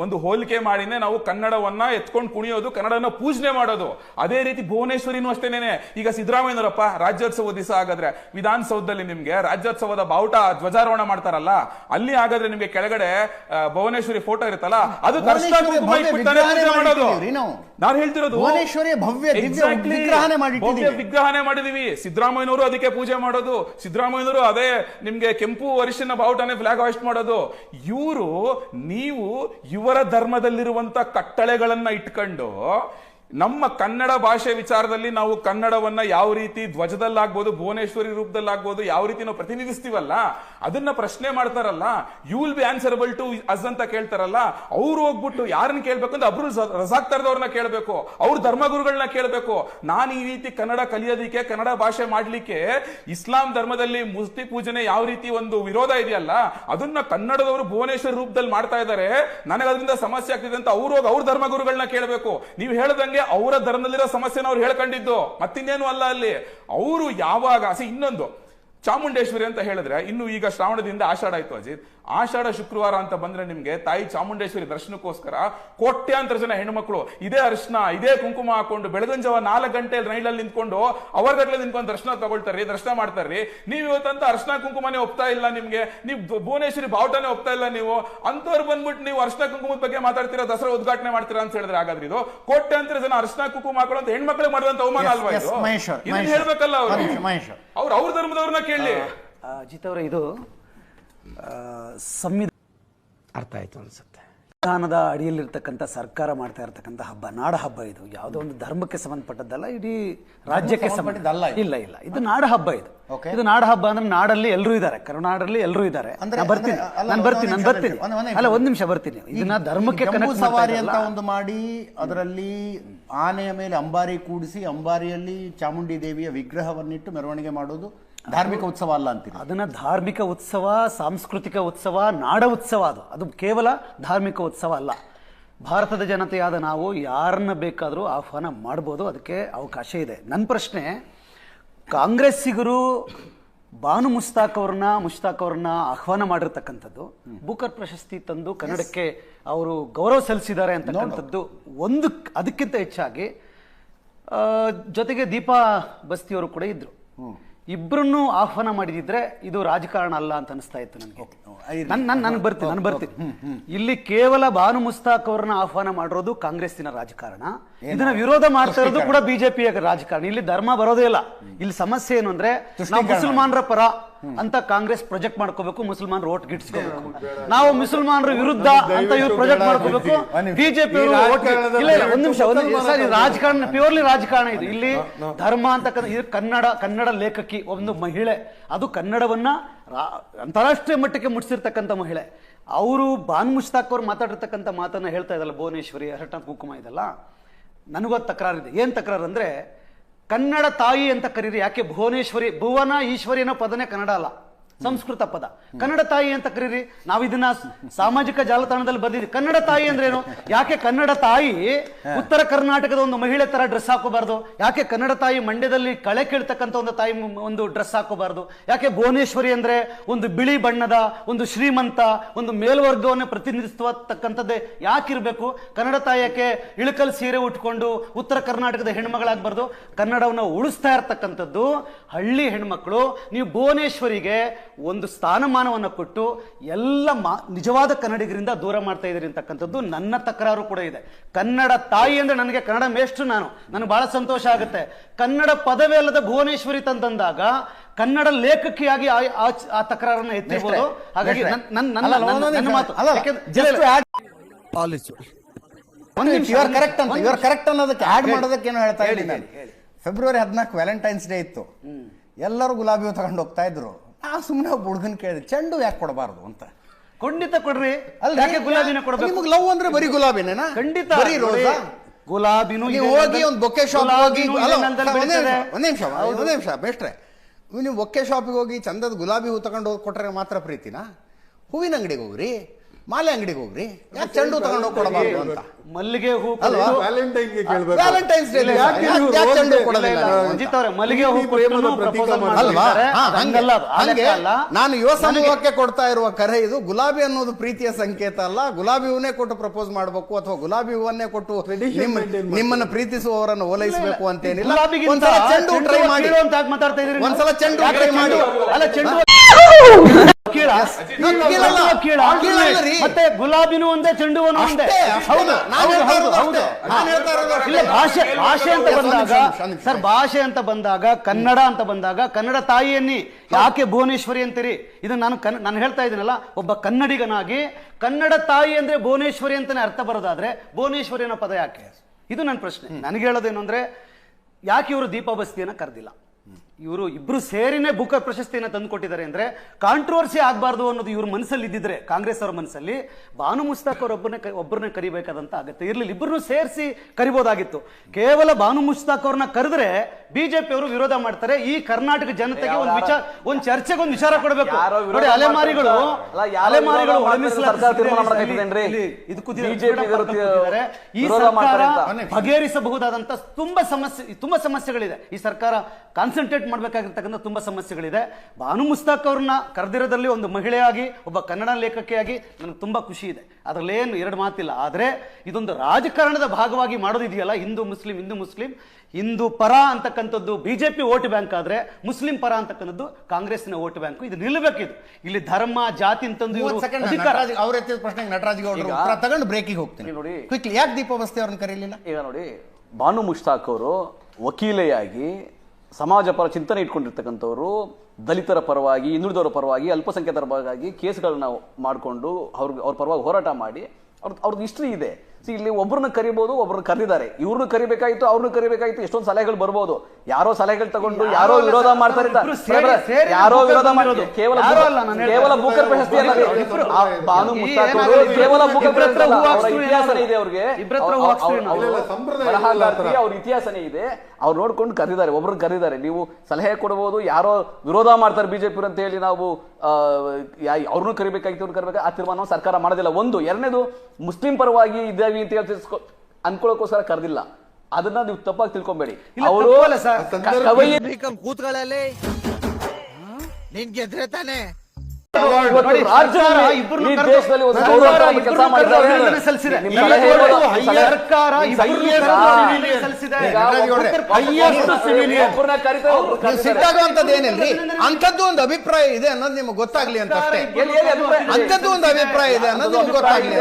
ಒಂದು ಹೋಲಿಕೆ ಮಾಡಿನೇ ನಾವು ಕನ್ನಡವನ್ನ ಎತ್ಕೊಂಡು ಕುಣಿಯೋದು ಕನ್ನಡನ ಪೂಜನೆ ಮಾಡೋದು. ಅದೇ ರೀತಿ ಭುವನೇಶ್ವರಿನೂ ಅಷ್ಟೇನೆ ಈಗ ಸಿದ್ದರಾಮಯ್ಯನವರಪ್ಪ ರಾಜ್ಯೋತ್ಸವ ದಿವಸ ಆಗಾದ್ರೆ ವಿಧಾನಸೌಧದಲ್ಲಿ ನಿಮ್ಗೆ ರಾಜ್ಯೋತ್ಸವದ ಬಾವುಟ ಧ್ವಜಾರೋಹಣ ಮಾಡ್ತಾರಲ್ಲ ಅಲ್ಲಿ ಆಗಾದ್ರೆ ನಿಮ್ಗೆ ಕೆಳಗಡೆ ಭುವನೇಶ್ವರಿ ಫೋಟೋ ಇರುತ್ತಲ್ಲ ಅದು ಮಾಡೋದು. ನಾನು ಹೇಳ್ತಿರೋದು ವಿಗ್ರಹನೇ ಮಾಡಿದೀವಿ. ಸಿದ್ದರಾಮಯ್ಯನವರು ಅದಕ್ಕೆ ಪೂಜೆ ಮಾಡೋದು ಸಿದ್ದರಾಮಯ್ಯನವರು ಅದೇ ನಿಮ್ಗೆ ಕೆಂಪು ಅರಿಶಿನ ಬಾವುಟನೇ ಫ್ಲಾಗ್ ಹಾಯಿಸ್ಟ್ ಮಾಡೋದು. ಇವರು ನೀವು ಇವರ ಧರ್ಮದಲ್ಲಿರುವಂತ ಕಟ್ಟಳೆಗಳನ್ನ ಇಟ್ಕೊಂಡು ನಮ್ಮ ಕನ್ನಡ ಭಾಷೆ ವಿಚಾರದಲ್ಲಿ ನಾವು ಕನ್ನಡವನ್ನ ಯಾವ ರೀತಿ ಧ್ವಜದಲ್ಲಾಗ್ಬೋದು, ಭುವನೇಶ್ವರಿ ರೂಪದಲ್ಲಾಗ್ಬೋದು, ಯಾವ ರೀತಿ ನಾವು ಪ್ರತಿನಿಧಿಸ್ತೀವಲ್ಲ, ಅದನ್ನ ಪ್ರಶ್ನೆ ಮಾಡ್ತಾರಲ್ಲ you will be answerable to us ಅಂತ ಕೇಳ್ತಾರಲ್ಲ, ಅವ್ರು ಹೋಗ್ಬಿಟ್ಟು ಯಾರನ್ನ ಕೇಳ್ಬೇಕು ಅಂದ್ರೆ ಅಬ್ರುಲ್ ರಜಾಕ್ ತರದವ್ರನ್ನ ಕೇಳಬೇಕು, ಅವ್ರ ಧರ್ಮಗುರುಗಳನ್ನ ಕೇಳಬೇಕು. ನಾನು ಈ ರೀತಿ ಕನ್ನಡ ಕಲಿಯೋದಿಕ್ಕೆ, ಕನ್ನಡ ಭಾಷೆ ಮಾಡ್ಲಿಕ್ಕೆ ಇಸ್ಲಾಂ ಧರ್ಮದಲ್ಲಿ ಮುಸ್ತಿ ಪೂಜನೆ ಯಾವ ರೀತಿ ಒಂದು ವಿರೋಧ ಇದೆಯಲ್ಲ, ಅದನ್ನ ಕನ್ನಡದವರು ಭುವನೇಶ್ವರಿ ರೂಪದಲ್ಲಿ ಮಾಡ್ತಾ ಇದ್ದಾರೆ ನನಗೆ ಅದರಿಂದ ಸಮಸ್ಯೆ ಆಗ್ತಿದೆ ಅಂತ ಅವ್ರು ಹೋಗಿ ಅವ್ರ ಧರ್ಮಗುರುಗಳನ್ನ ಕೇಳಬೇಕು. ನೀವು ಹೇಳ್ದಂಗೆ ಅವರ ಧರ್ಮದಲ್ಲಿರೋ ಸಮಸ್ಯೆನ ಅವ್ರು ಹೇಳ್ಕೊಂಡಿದ್ದು. ಮತ್ತಿನ್ನೇನು ಅಲ್ಲ ಅಲ್ಲಿ. ಅವರು ಯಾವಾಗ ಸಿ ಇನ್ನೊಂದು ಚಾಮುಂಡೇಶ್ವರಿ ಅಂತ ಹೇಳಿದ್ರೆ ಇನ್ನು ಈಗ ಶ್ರಾವಣದಿಂದ ಆಷಾಢ ಆಯ್ತು ಅಜಿತ್. ಆಷಾಢ ಶುಕ್ರವಾರ ಅಂತ ಬಂದ್ರೆ ನಿಮ್ಗೆ ತಾಯಿ ಚಾಮುಂಡೇಶ್ವರಿ ದರ್ಶನಕ್ಕೋಸ್ಕರ ಕೋಟ್ಯಾಂತರ ಜನ ಹೆಣ್ಮಕ್ಳು ಇದೇ ಅರ್ಶನ ಇದೇ ಕುಂಕುಮ ಹಾಕೊಂಡು ಬೆಳಗಂಜವ ನಾಲ್ಕು ಗಂಟೆ ರೈಲಲ್ಲಿ ನಿಂತ್ಕೊಂಡು ಗಟ್ಟಲೆ ನಿಂತ್ಕೊಂಡು ದರ್ಶನ ತಗೊಳ್ತಾರ್ರಿ ದರ್ಶನ ಮಾಡ್ತಾರ್ರಿ ನೀವು ಇವತ್ತಂತ ಅರ್ಶನ ಕುಂಕುಮನೇ ಒಪ್ತಾ ಇಲ್ಲ ನಿಮ್ಗೆ ನೀವು ಭುವನೇಶ್ವರಿ ಬಾವುಟನೇ ಒಪ್ತಾ ಇಲ್ಲ ನೀವು ಅಂತವ್ರು ಬಂದ್ಬಿಟ್ಟು ನೀವು ಅರ್ಶನ ಕುಂಕುಮದ ಬಗ್ಗೆ ಮಾತಾಡ್ತೀರಾ ದಸರಾ ಉದ್ಘಾಟನೆ ಮಾಡ್ತೀರಾ ಅಂತ ಹೇಳಿದ್ರೆ ಹಾಗಾದ್ರೆ ಇದು ಕೋಟ್ಯಾಂತರ ಜನ ಅರ್ಶನ ಕುಂಕುಮ ಹಾಕೊಳ್ಳೋ ಹೆಣ್ಮಕ್ಳಿಗೆ ಮಾಡಿದಂತ ಅವಮಾನ ಅಲ್ವಾ ಇದು. ಹೇಳ್ಬೇಕಲ್ಲ ಅವ್ರಿಗೆ ಅವರು. ಅವ್ರ ಮಹೇಶ್ವರ್. ಅವ್ರು ಅವ್ರ ಧರ್ಮದವ್ರನ್ನ ಆ, ಅಜಿತ್ ಅವರೇ ಇದು ಆ, ಸಂವಿಧಾನ ಅರ್ಥ ಆಯ್ತು ಅನ್ಸುತ್ತೆ. ಸಂವಿಧಾನದ ಅಡಿಯಲ್ಲಿರ್ತಕ್ಕಂಥ ಸರ್ಕಾರ ಮಾಡ್ತಾ ಇರ್ತಕ್ಕಂಥ ಹಬ್ಬ ನಾಡ ಹಬ್ಬ ಇದು. ಯಾವುದೋ ಒಂದು ಧರ್ಮಕ್ಕೆ ಸಂಬಂಧಪಟ್ಟದ್ದಲ್ಲ ಇಡೀ ರಾಜ್ಯಕ್ಕೆ ಸಂಬಂಧಿಸಿದಲ್ಲ ಇಲ್ಲ ಇಲ್ಲ. ಇದು ನಾಡ ಹಬ್ಬ ಇದು. ಇದು ನಾಡ ಹಬ್ಬ ಅಂದ್ರೆ ನಾಡಲ್ಲಿ ಎಲ್ಲರೂ ಇದ್ದಾರೆ. ಕರುನಾಡಲ್ಲಿ ಎಲ್ಲರೂ ಇದ್ದಾರೆ. ಬರ್ತೀನಿ. ಅಲ್ಲ, ನಾನು ಒಂದ್ ಬರ್ತೀನಿ ನಾನು ನಿಮಿಷ, ಬರ್ತೀನಿ. ಅಲ್ಲ ಒಂದ್ ನಿಮಿಷ ಬರ್ತೀನಿ. ಇದನ್ನ ಧರ್ಮಕ್ಕೆ ಕನೆಕ್ಟ್ ಸವಾರಿ ಅಂತ ಒಂದು ಮಾಡಿ ಅದರಲ್ಲಿ ಆನೆಯ ಮೇಲೆ ಅಂಬಾರಿ ಕೂಡಿಸಿ ಅಂಬಾರಿಯಲ್ಲಿ ಚಾಮುಂಡಿ ದೇವಿಯ ವಿಗ್ರಹವನ್ನಿಟ್ಟು ಮೆರವಣಿಗೆ ಮಾಡೋದು ಧಾರ್ಮಿಕ ಉತ್ಸವ ಅಲ್ಲ ಅಂತೀರಿ. ಅದನ್ನ ಧಾರ್ಮಿಕ ಉತ್ಸವ ಸಾಂಸ್ಕೃತಿಕ ಉತ್ಸವ ನಾಡ ಉತ್ಸವ ಅದು. ಅದು ಕೇವಲ ಧಾರ್ಮಿಕ ಉತ್ಸವ ಅಲ್ಲ. ಭಾರತದ ಜನತೆಯಾದ ನಾವು ಯಾರನ್ನ ಬೇಕಾದರೂ ಆಹ್ವಾನ ಮಾಡ್ಬೋದು ಅದಕ್ಕೆ ಅವಕಾಶ ಇದೆ. ನನ್ನ ಪ್ರಶ್ನೆ ಕಾಂಗ್ರೆಸ್ಸಿಗರು ಬಾನು ಮುಸ್ತಾಕ್ ಅವ್ರನ್ನ ಮುಷ್ತಾಕ್ ಅವ್ರನ್ನ ಆಹ್ವಾನ ಮಾಡಿರ್ತಕ್ಕಂಥದ್ದು ಬುಕರ್ ಪ್ರಶಸ್ತಿ ತಂದು ಕನ್ನಡಕ್ಕೆ ಅವರು ಗೌರವ ಸಲ್ಲಿಸಿದ್ದಾರೆ ಅಂತಕ್ಕಂಥದ್ದು ಒಂದು ಅದಕ್ಕಿಂತ ಹೆಚ್ಚಾಗಿ ಜೊತೆಗೆ ದೀಪಾ ಬಸ್ತಿಯವರು ಕೂಡ ಇದ್ರು. ಇಬ್ಬರನ್ನು ಆಹ್ವಾನ ಮಾಡಿದಿದ್ರೆ ಇದು ರಾಜಕಾರಣ ಅಲ್ಲ ಅಂತ ಅನಿಸ್ತಾ ಇತ್ತು ನನಗೆ. ನನ್ ನನ್ ನನ್ಗೆ ಬರ್ತೀನಿ ನಾನು ಬರ್ತೀನಿ. ಇಲ್ಲಿ ಕೇವಲ ಬಾನು ಮುಸ್ತಾಕ್ ಅವ್ರನ್ನ ಆಹ್ವಾನ ಮಾಡಿರೋದು ಕಾಂಗ್ರೆಸ್ಸಿನ ರಾಜಕಾರಣ. ಇದನ್ನ ವಿರೋಧ ಮಾಡ್ತಾ ಇರೋದು ಕೂಡ ಬಿಜೆಪಿಯ ರಾಜಕಾರಣ. ಇಲ್ಲಿ ಧರ್ಮ ಬರೋದೇ ಇಲ್ಲ. ಇಲ್ಲಿ ಸಮಸ್ಯೆ ಏನು ಅಂದ್ರೆ ನಾವು ಮುಸಲ್ಮಾನರ ಪರ ಅಂತ ಕಾಂಗ್ರೆಸ್ ಪ್ರೊಜೆಕ್ಟ್ ಮಾಡ್ಕೋಬೇಕು ಮುಸಲ್ಮಾನರು ಓಟ್ ಗಿಟ್ಸ್ಕೋಬೇಕು ನಾವು ಮುಸಲ್ಮಾನರ ವಿರುದ್ಧ ಅಂತ ಇವ್ರು ಪ್ರೊಜೆಕ್ಟ್ ಮಾಡ್ಕೋಬೇಕು. ಬಿಜೆಪಿ ಇಲ್ಲ ಇಲ್ಲ ಒಂದ್ ನಿಮಿಷ ಒಂದು ಮುಸಲ್ಮಾನ ಸರ್, ಇದು ರಾಜಕಾರಣ ಪ್ಯೂರ್ಲಿ ರಾಜಕಾರಣ ಇದು. ಇಲ್ಲಿ ಧರ್ಮ ಅಂತ ಇದು ಕನ್ನಡ ಕನ್ನಡ ಲೇಖಕಿ ಒಂದು ಮಹಿಳೆ. ಅದು ಕನ್ನಡವನ್ನ ಅಂತಾರಾಷ್ಟ್ರೀಯ ಮಟ್ಟಕ್ಕೆ ಮುಟ್ಟಿಸಿರ್ತಕ್ಕಂಥ ಮಹಿಳೆ. ಅವರು ಬಾನ್ ಮುಷ್ತಾಕ್ ಅವ್ರು ಮಾತಾಡಿರ್ತಕ್ಕಂಥ ಮಾತನ್ನ ಹೇಳ್ತಾ ಇದ್ದಲ್ಲ ಭುವನೇಶ್ವರಿ ಹರಟ ಕುಂಕುಮ ಇದೆಲ್ಲ. ತಕರಾರು ಇದೆ ಏನ್ ತಕರಾರು ಅಂದ್ರೆ ಕನ್ನಡ ತಾಯಿ ಅಂತ ಕರೀರಿ. ಯಾಕೆ ಭುವನೇಶ್ವರಿ ಭುವನ ಈಶ್ವರಿ ಅನ್ನೋ ಪದನೇ ಕನ್ನಡ ಅಲ್ಲ. ಸಂಸ್ಕೃತ ಪದ. ಕನ್ನಡ ತಾಯಿ ಅಂತ ಕರೀರಿ. ನಾವು ಇದನ್ನ ಸಾಮಾಜಿಕ ಜಾಲತಾಣದಲ್ಲಿ ಬಂದಿದ್ವಿ ಕನ್ನಡ ತಾಯಿ ಅಂದ್ರೆ ಏನು ಯಾಕೆ ಕನ್ನಡ ತಾಯಿ ಉತ್ತರ ಕರ್ನಾಟಕದ ಒಂದು ಮಹಿಳೆ ತರ ಡ್ರೆಸ್ ಹಾಕೋಬಾರ್ದು? ಯಾಕೆ ಕನ್ನಡ ತಾಯಿ ಮಂಡ್ಯದಲ್ಲಿ ಕಳೆ ಕೇಳ್ತಕ್ಕಂಥ ಒಂದು ತಾಯಿ ಒಂದು ಡ್ರೆಸ್ ಹಾಕೋಬಾರ್ದು? ಯಾಕೆ ಭುವನೇಶ್ವರಿ ಅಂದ್ರೆ ಒಂದು ಬಿಳಿ ಬಣ್ಣದ, ಒಂದು ಶ್ರೀಮಂತ, ಒಂದು ಮೇಲ್ವರ್ಗವನ್ನು ಪ್ರತಿನಿಧಿಸ್ತಕ್ಕಂಥದ್ದೇ ಯಾಕಿರ್ಬೇಕು? ಕನ್ನಡ ತಾಯಿ ಯಾಕೆ ಇಳಕಲ್ ಸೀರೆ ಉಟ್ಕೊಂಡು ಉತ್ತರ ಕರ್ನಾಟಕದ ಹೆಣ್ಮಗಳಾಗಬಾರ್ದು? ಕನ್ನಡವನ್ನು ಉಳಿಸ್ತಾ ಇರ್ತಕ್ಕಂಥದ್ದು ಹಳ್ಳಿ ಹೆಣ್ಮಕ್ಳು. ನೀವು ಭುವನೇಶ್ವರಿಗೆ ಒಂದು ಸ್ಥಾನಮಾನವನ್ನು ಕೊಟ್ಟು ಎಲ್ಲ ಮಾ ನಿಜವಾದ ಕನ್ನಡಿಗರಿಂದ ದೂರ ಮಾಡ್ತಾ ಇದ್ದೀರಿ ಅಂತಕ್ಕಂಥದ್ದು ನನ್ನ ತಕರಾರು ಕೂಡ ಇದೆ. ಕನ್ನಡ ತಾಯಿ ಅಂದರೆ ನನಗೆ ಕನ್ನಡ ಮೇಷ್ಟ್ರು ನಾನು. ನನಗೆ ಭಾಳ ಸಂತೋಷ ಆಗುತ್ತೆ. ಕನ್ನಡ ಪದವೇ ಅಲ್ಲದ ಭುವನೇಶ್ವರಿ ತಂದಂದಾಗ ಕನ್ನಡ ಲೇಖಕಿಯಾಗಿ ಆ- ತಕರಾರನ್ನ ಎತ್ತಿರ್ಬೋದು. ಹಾಗಾಗಿ ನನ್- ನನ್- ನನ್ನ ನನ್ನ- ನನ್ನ ಮಾತು. ಕರೆಕ್ಟ್ ಅಂತ ಇವರ್ ಕರೆಕ್ಟ್ ಅನ್ನೋದಕ್ಕೆ ಆಡ್ ಮಾಡೋದಕ್ಕೆ ಏನು ಹೇಳ್ತಾ ಇದ್ದೀನಿ. ಫೆಬ್ರವರಿ ಹದಿನಾಲ್ಕು ವ್ಯಾಲೆಂಟೈನ್ಸ್ ಡೇ ಇತ್ತು. ಎಲ್ಲರೂ ಗುಲಾಬಿ ಹೂ ತಗೊಂಡು ಹೋಗ್ತಾ ಇದ್ರು. ನಾ ಸುಮ್ಮನೆ ಒಬ್ಬ ಹುಡುಗನ್ ಕೇಳಿದೆ ಚೆಂಡು ಯಾಕೆ ಕೊಡಬಾರ್ದು? ಅಂತ. ಖಂಡಿತ ಕೊಡ್ರಿ. ಅಲ್ಲ ಯಾಕೆ ಗುಲಾಬಿನ ಕೊಡಬೇಕು? ನಿಮಗೆ ಲವ್ ಅಂದ್ರೆ ಬರೀ ಗುಲಾಬಿನೇನಾ? ಖಂಡಿತ. ಬರೀ ರೋಸಾ? ಗುಲಾಬಿನೂ ನೀವು ಹೋಗಿ ಒಂದು ಬೊಕ್ಕೆ ಶಾಪ್ ಹೋಗಿ ಒಂದೇ ನಿಮಿಷ, ಒಂದು ನಿಮಿಷ ಬೇಷ್ಟ್ರೆ ನೀವು ಬೊಕ್ಕೆ ಶಾಪಿಗೆ ಹೋಗಿ ಚಂದದ ಗುಲಾಬಿ ಹೂ ತಗೊಂಡು ಹೋಗಿ ಕೊಟ್ರೆ ಮಾತ್ರ ಪ್ರೀತಿನಾ? ಹೂವಿನ ಅಂಗಡಿಗೆ ಹೋಗ್ರಿ. ಮಾಲೆ ಅಂಗಡಿಗೆ ಹೋಗ್ರಿ. ಯಾಕೆ ಚೆಂಡು ತಗೊಂಡು ಕೊಡಬಾರ್ದು ಅಂತ? ಮಲ್ಲಿಗೆ ಹೂ ಅಲ್ವಾ? ವ್ಯಾಲೆಂಟೈನ್ಗೆ ಕೇಳ್ಬೇಕು. ವ್ಯಾಲೆಂಟೈನ್ಸ್ ಡೇ ಯಾಕೆ ನೀವು ಚೆಂಡು ಕೊಡಲಿಲ್ಲ ರಂಜಿತ್ ಅವರೇ ಮಲ್ಲಿಗೆ ಹೂ ಪ್ರೇಮದ ಪ್ರತೀಕ ಅಲ್ವಾ? ಹಂಗಲ್ಲ. ಹಂಗೆ. ಅಲ್ಲ. ನಾನು ಯುವ ಸಮೂಹಕ್ಕೆ ಕೊಡ್ತಾ ಇರುವ ಕರೆ ಇದು. ಗುಲಾಬಿ ಅನ್ನೋದು ಪ್ರೀತಿಯ ಸಂಕೇತ ಅಲ್ಲ. ಗುಲಾಬಿ ಹೂವನ್ನೇ ಕೊಟ್ಟು ಪ್ರಪೋಸ್ ಮಾಡಬೇಕು ಅಥವಾ ಗುಲಾಬಿ ಹೂವನ್ನೇ ಕೊಟ್ಟು ನಿಮ್ಮನ್ನು ನಿಮ್ಮ ನಿಮ್ಮನ್ನ ಪ್ರೀತಿಸುವವರನ್ನು ಓಲೈಸಬೇಕು ಅಂತೇನಿಲ್ಲ. ಏನಿಲ್ಲ ಒಂದ್ಸಲ ಚೆಂಡು ಟ್ರೈ ಮಾಡಿ. ಅಂತ ಒಂದ್ಸಲ ಚೆಂಡು ಟ್ರೈ ಮಾಡಿ. ಅಲ್ಲ ಚೆಂಡು ಕೀಳ? ನಾನು ಕೀಳ? ಮತ್ತೆ ಗುಲಾಬಿನೂ ಒಂದೇ ಚೆಂಡುವನು ಒಂದೇ. ಹೌದು. ಇಲ್ಲ ಭಾಷೆ ಭಾಷೆ ಅಂತ ಬಂದಾಗ ಸರ್ ಭಾಷೆ ಅಂತ ಬಂದಾಗ ಕನ್ನಡ ಅಂತ ಬಂದಾಗ ಕನ್ನಡ ತಾಯಿಯನ್ನಿ ಯಾಕೆ ಭುವನೇಶ್ವರಿ ಅಂತೀರಿ? ಇದು ನಾನು ಕನ್ ನಾನು ಹೇಳ್ತಾ ಇದ್ದೀನಲ್ಲ ಒಬ್ಬ ಕನ್ನಡಿಗನಾಗಿ ಕನ್ನಡ ತಾಯಿ ಅಂದ್ರೆ ಭುವನೇಶ್ವರಿ ಅಂತಾನೆ ಅರ್ಥ ಬರೋದಾದ್ರೆ ಭುವನೇಶ್ವರಿ ಅನ್ನೋ ಪದ ಯಾಕೆ? ಇದು ನನ್ನ ಪ್ರಶ್ನೆ. ನನಗೆ ಹೇಳೋದೇನು ಅಂದ್ರೆ ಯಾಕೆ ಇವರು ದೀಪಾವಸ್ತಿಯನ್ನು ಕರೆದಿಲ್ಲ? ಇವರು ಇಬ್ರು ಸೇರಿನೇ ಬುಕರ್ ಪ್ರಶಸ್ತಿಯನ್ನ ತಂದು ಕೊಟ್ಟಿದ್ದಾರೆ ಅಂದ್ರೆ ಕಾಂಟ್ರವರ್ಸಿ ಆಗಬಾರ್ದು ಅನ್ನೋದು ಇವ್ರ ಮನಸ್ಸಲ್ಲಿ ಇದ್ದಿದ್ರೆ ಕಾಂಗ್ರೆಸ್ ಅವರ ಮನಸ್ಸಲ್ಲಿ ಬಾನು ಮುಸ್ತಾಕ್ ಅವರೊಬ್ಬರನ್ನೇ ಒಬ್ಬರನ್ನೇ ಕರಿಬೇಕಾದಂತ ಅಗತ್ಯ ಇರ್ಲಿಲ್ಲ ಇಬ್ಬರನ್ನು ಸೇರಿಸಿ ಕರಿಬೋದಾಗಿತ್ತು. ಕೇವಲ ಬಾನು ಮುಸ್ತಾಕ್ ಅವ್ರನ್ನ ಕರೆದ್ರೆ ಬಿಜೆಪಿ ಅವರು ವಿರೋಧ ಮಾಡ್ತಾರೆ. ಈ ಕರ್ನಾಟಕ ಜನತೆಗೆ ಒಂದು ವಿಚಾರ ಒಂದು ಚರ್ಚೆಗೆ ಒಂದು ವಿಚಾರ ಕೊಡಬೇಕು. ನೋಡಿ ಅಲೆಮಾರಿಗಳು ಅಲೆಮಾರಿಗಳು. ಈ ಸರ್ಕಾರ ಬಗೆಹರಿಸಬಹುದಾದಂತ ತುಂಬಾ ಸಮಸ್ಯೆ ತುಂಬಾ ಸಮಸ್ಯೆಗಳಿದೆ. ಈ ಸರ್ಕಾರ ಕಾನ್ಸಂಟ್ರೇಟ್ ಮಾಡಬೇಕಾಗಿರ್ತಕ್ಕಂಥ ತುಂಬಾ ಸಮಸ್ಯೆಗಳಿದೆ. ಬಾನು ಮುಸ್ತಾಕ್ ಅವ್ರನ್ನ ಕರೆದಿರೋದ್ರಲ್ಲಿ ಒಂದು ಮಹಿಳೆಯಾಗಿ ಒಬ್ಬ ಕನ್ನಡ ಲೇಖಕಿಯಾಗಿ ನನಗೆ ತುಂಬಾ ಖುಷಿ ಇದೆ. ಅದರಲ್ಲೇನು ಎರಡು ಮಾತಿಲ್ಲ. ಆದರೆ ಇದೊಂದು ರಾಜಕಾರಣದ ಭಾಗವಾಗಿ ಮಾಡೋದಿದೆಯಲ್ಲ ಹಿಂದೂ ಮುಸ್ಲಿಂ ಹಿಂದೂ ಮುಸ್ಲಿಂ. ಹಿಂದೂ ಪರ ಅಂತಕ್ಕಂಥದ್ದು ಬಿಜೆಪಿ ಓಟ್ ಬ್ಯಾಂಕ್ ಆದ್ರೆ ಮುಸ್ಲಿಂ ಪರ ಅಂತಕ್ಕಂಥದ್ದು ಕಾಂಗ್ರೆಸ್ನ ವೋಟ್ ಬ್ಯಾಂಕ್. ಇದು ನಿಲ್ಲಬೇಕಿದು. ಇಲ್ಲಿ ಧರ್ಮ ಜಾತಿ ಅಂತಂದು ಅವ್ರ ಪ್ರಶ್ನೆಗೆ ನಟರಾಜ್ ತಗೊಂಡು ಬ್ರೇಕಿಗೆ ಹೋಗ್ತೀನಿ. ನೋಡಿ. ಕ್ವಿಕ್ಲಿ ಯಾಕೆ ದೀಪ ಬಸ್ತಿ ಅವ್ರನ್ನ ಕರೀಲಿಲ್ಲ? ಈಗ ನೋಡಿ ಬಾನು ಮುಷ್ತಾಕ್ ಅವರು ವಕೀಲೆಯಾಗಿ ಸಮಾಜ ಪರ ಚಿಂತನೆ ಇಟ್ಕೊಂಡಿರ್ತಕ್ಕಂಥವ್ರು ದಲಿತರ ಪರವಾಗಿ, ಹಿಂದುಳಿದವರ ಪರವಾಗಿ, ಅಲ್ಪಸಂಖ್ಯಾತರ ಪರವಾಗಿ ಕೇಸ್ಗಳನ್ನ ಮಾಡಿಕೊಂಡು ಅವ್ರಿಗೆ, ಅವ್ರ ಪರವಾಗಿ ಹೋರಾಟ ಮಾಡಿ ಅವ್ರ ಅವ್ರದ್ದು ಹಿಸ್ಟ್ರಿ ಇದೆ. ಸಿ ಇಲ್ಲಿ ಒಬ್ಬರನ್ನ ಕರಿಬಹುದು ಒಬ್ಬರನ್ನ ಕರೆದಿದ್ದಾರೆ. ಇವ್ರನ್ನ ಕರಿಬೇಕಾಯ್ತು ಅವ್ರನ್ನ ಕರಿಬೇಕಾಯ್ತು ಎಷ್ಟೊಂದು ಸಲಹೆಗಳು ಬರ್ಬೋದು. ಯಾರೋ ಸಲಹೆಗಳು ತಗೊಂಡು ಯಾರೋ ವಿರೋಧ ಮಾಡ್ತಾರೆ ಯಾರೋ ವಿರೋಧ ಕೇವಲ. ಪ್ರಶಸ್ತಿ ಬಾನು ಇತಿಹಾಸನೇ ಇದೆ ಅವ್ರಿಗೆ. ಅವ್ರ- ಇತಿಹಾಸನೇ ಇದೆ. ಅವ್ರು ನೋಡ್ಕೊಂಡು ಕರೆದಿದ್ದಾರೆ ಒಬ್ರನ್ನ ಕರೆದಿದ್ದಾರೆ. ನೀವು ಸಲಹೆ ಕೊಡಬಹುದು ಯಾರೋ ವಿರೋಧ ಮಾಡ್ತಾರೆ ಬಿಜೆಪಿ ಅಂತ ಹೇಳಿ ನಾವು ಅವ್ರನ್ನೂ ಕರಿಬೇಕಾಗಿತ್ತು ಕರಿಬೇಕು ಆ ತೀರ್ಮಾನ ಸರ್ಕಾರ ಮಾಡೋದಿಲ್ಲ. ಒಂದು ಎರಡನೇದು ಮುಸ್ಲಿಂ ಪರವಾಗಿ ಇದ್ದಾವಿ ಅಂತ ಹೇಳಿ ಅನ್ಕೊಳ್ಳೋಕೋಸ್ಕರ ಕರೆದಿಲ್ಲ. ಅದನ್ನ ನೀವು ತಪ್ಪಾಗಿ ತಿಳ್ಕೊಬೇಡಿ. ಅವರು ಕೂತ್ಗಳಲ್ಲಿ ನಿನ್ ಗೆದ್ರೆ ತಾನೆ. ಇವತ್ತು ನೋಡಿ, ರಾಜ್ಯದಲ್ಲಿ ಸರ್ಕಾರ ಇಬ್ರನ್ನೂ ಈ ಕರೆದು- ದೇಶದಲ್ಲಿ ಒಂದು ಸರ್ಕಾರ ಗೌರವಾನ್ವಿತ ಕೆಲಸ ಇಬ್ರನ್ನೂ ಮಾಡಿದ್ದಾರೆ. ಕರೆದು ಅಭಿನಂದನೆ ಸಲ್ಲಿಸಿದೆ. ನಿಮ್ಮ ಈ ಸಲಹೆ ಇವತ್ತು ಏನು? ನಿಮ್ಮ ಸಲಹೆ- ಸರ್ಕಾರ ನಿಮ್ಮ ಇಬ್ರನ್ನೂ ಸಂಗೀತ- ಕರೆದು ಅಭಿನಂದನೆ ಸಲ್ಲಿಸಿದೆ. ಈಗ ನಟರಾಜ್ ಗೌಡ್ರೆ, ಒಬ್ಬ- highest civilian. ಒಬ್ಬರನ್ನ ಕರೀತಾರೆ, ಒಬ್ರು ನೀವು ಕರೀತಾರೆ. ಸಿಟ್ಟಾಗುವಂತದ್ದು ಏನಿಲ್ರಿ ಅಂಥದ್ದು ಒಂದು ಅಭಿಪ್ರಾಯ ಇದೆ ಅನ್ನೋದು ನಿಮ್ಗೆ ಗೊತ್ತಾಗ್ಲಿ ಅಂತ ಅಷ್ಟೇ ಅಂತದ್ದು ಒಂದು ಅಭಿಪ್ರಾಯ ಇದೆ ಅನ್ನೋದು ನಿಮ್ಗೆ ಗೊತ್ತಾಗ್ಲಿ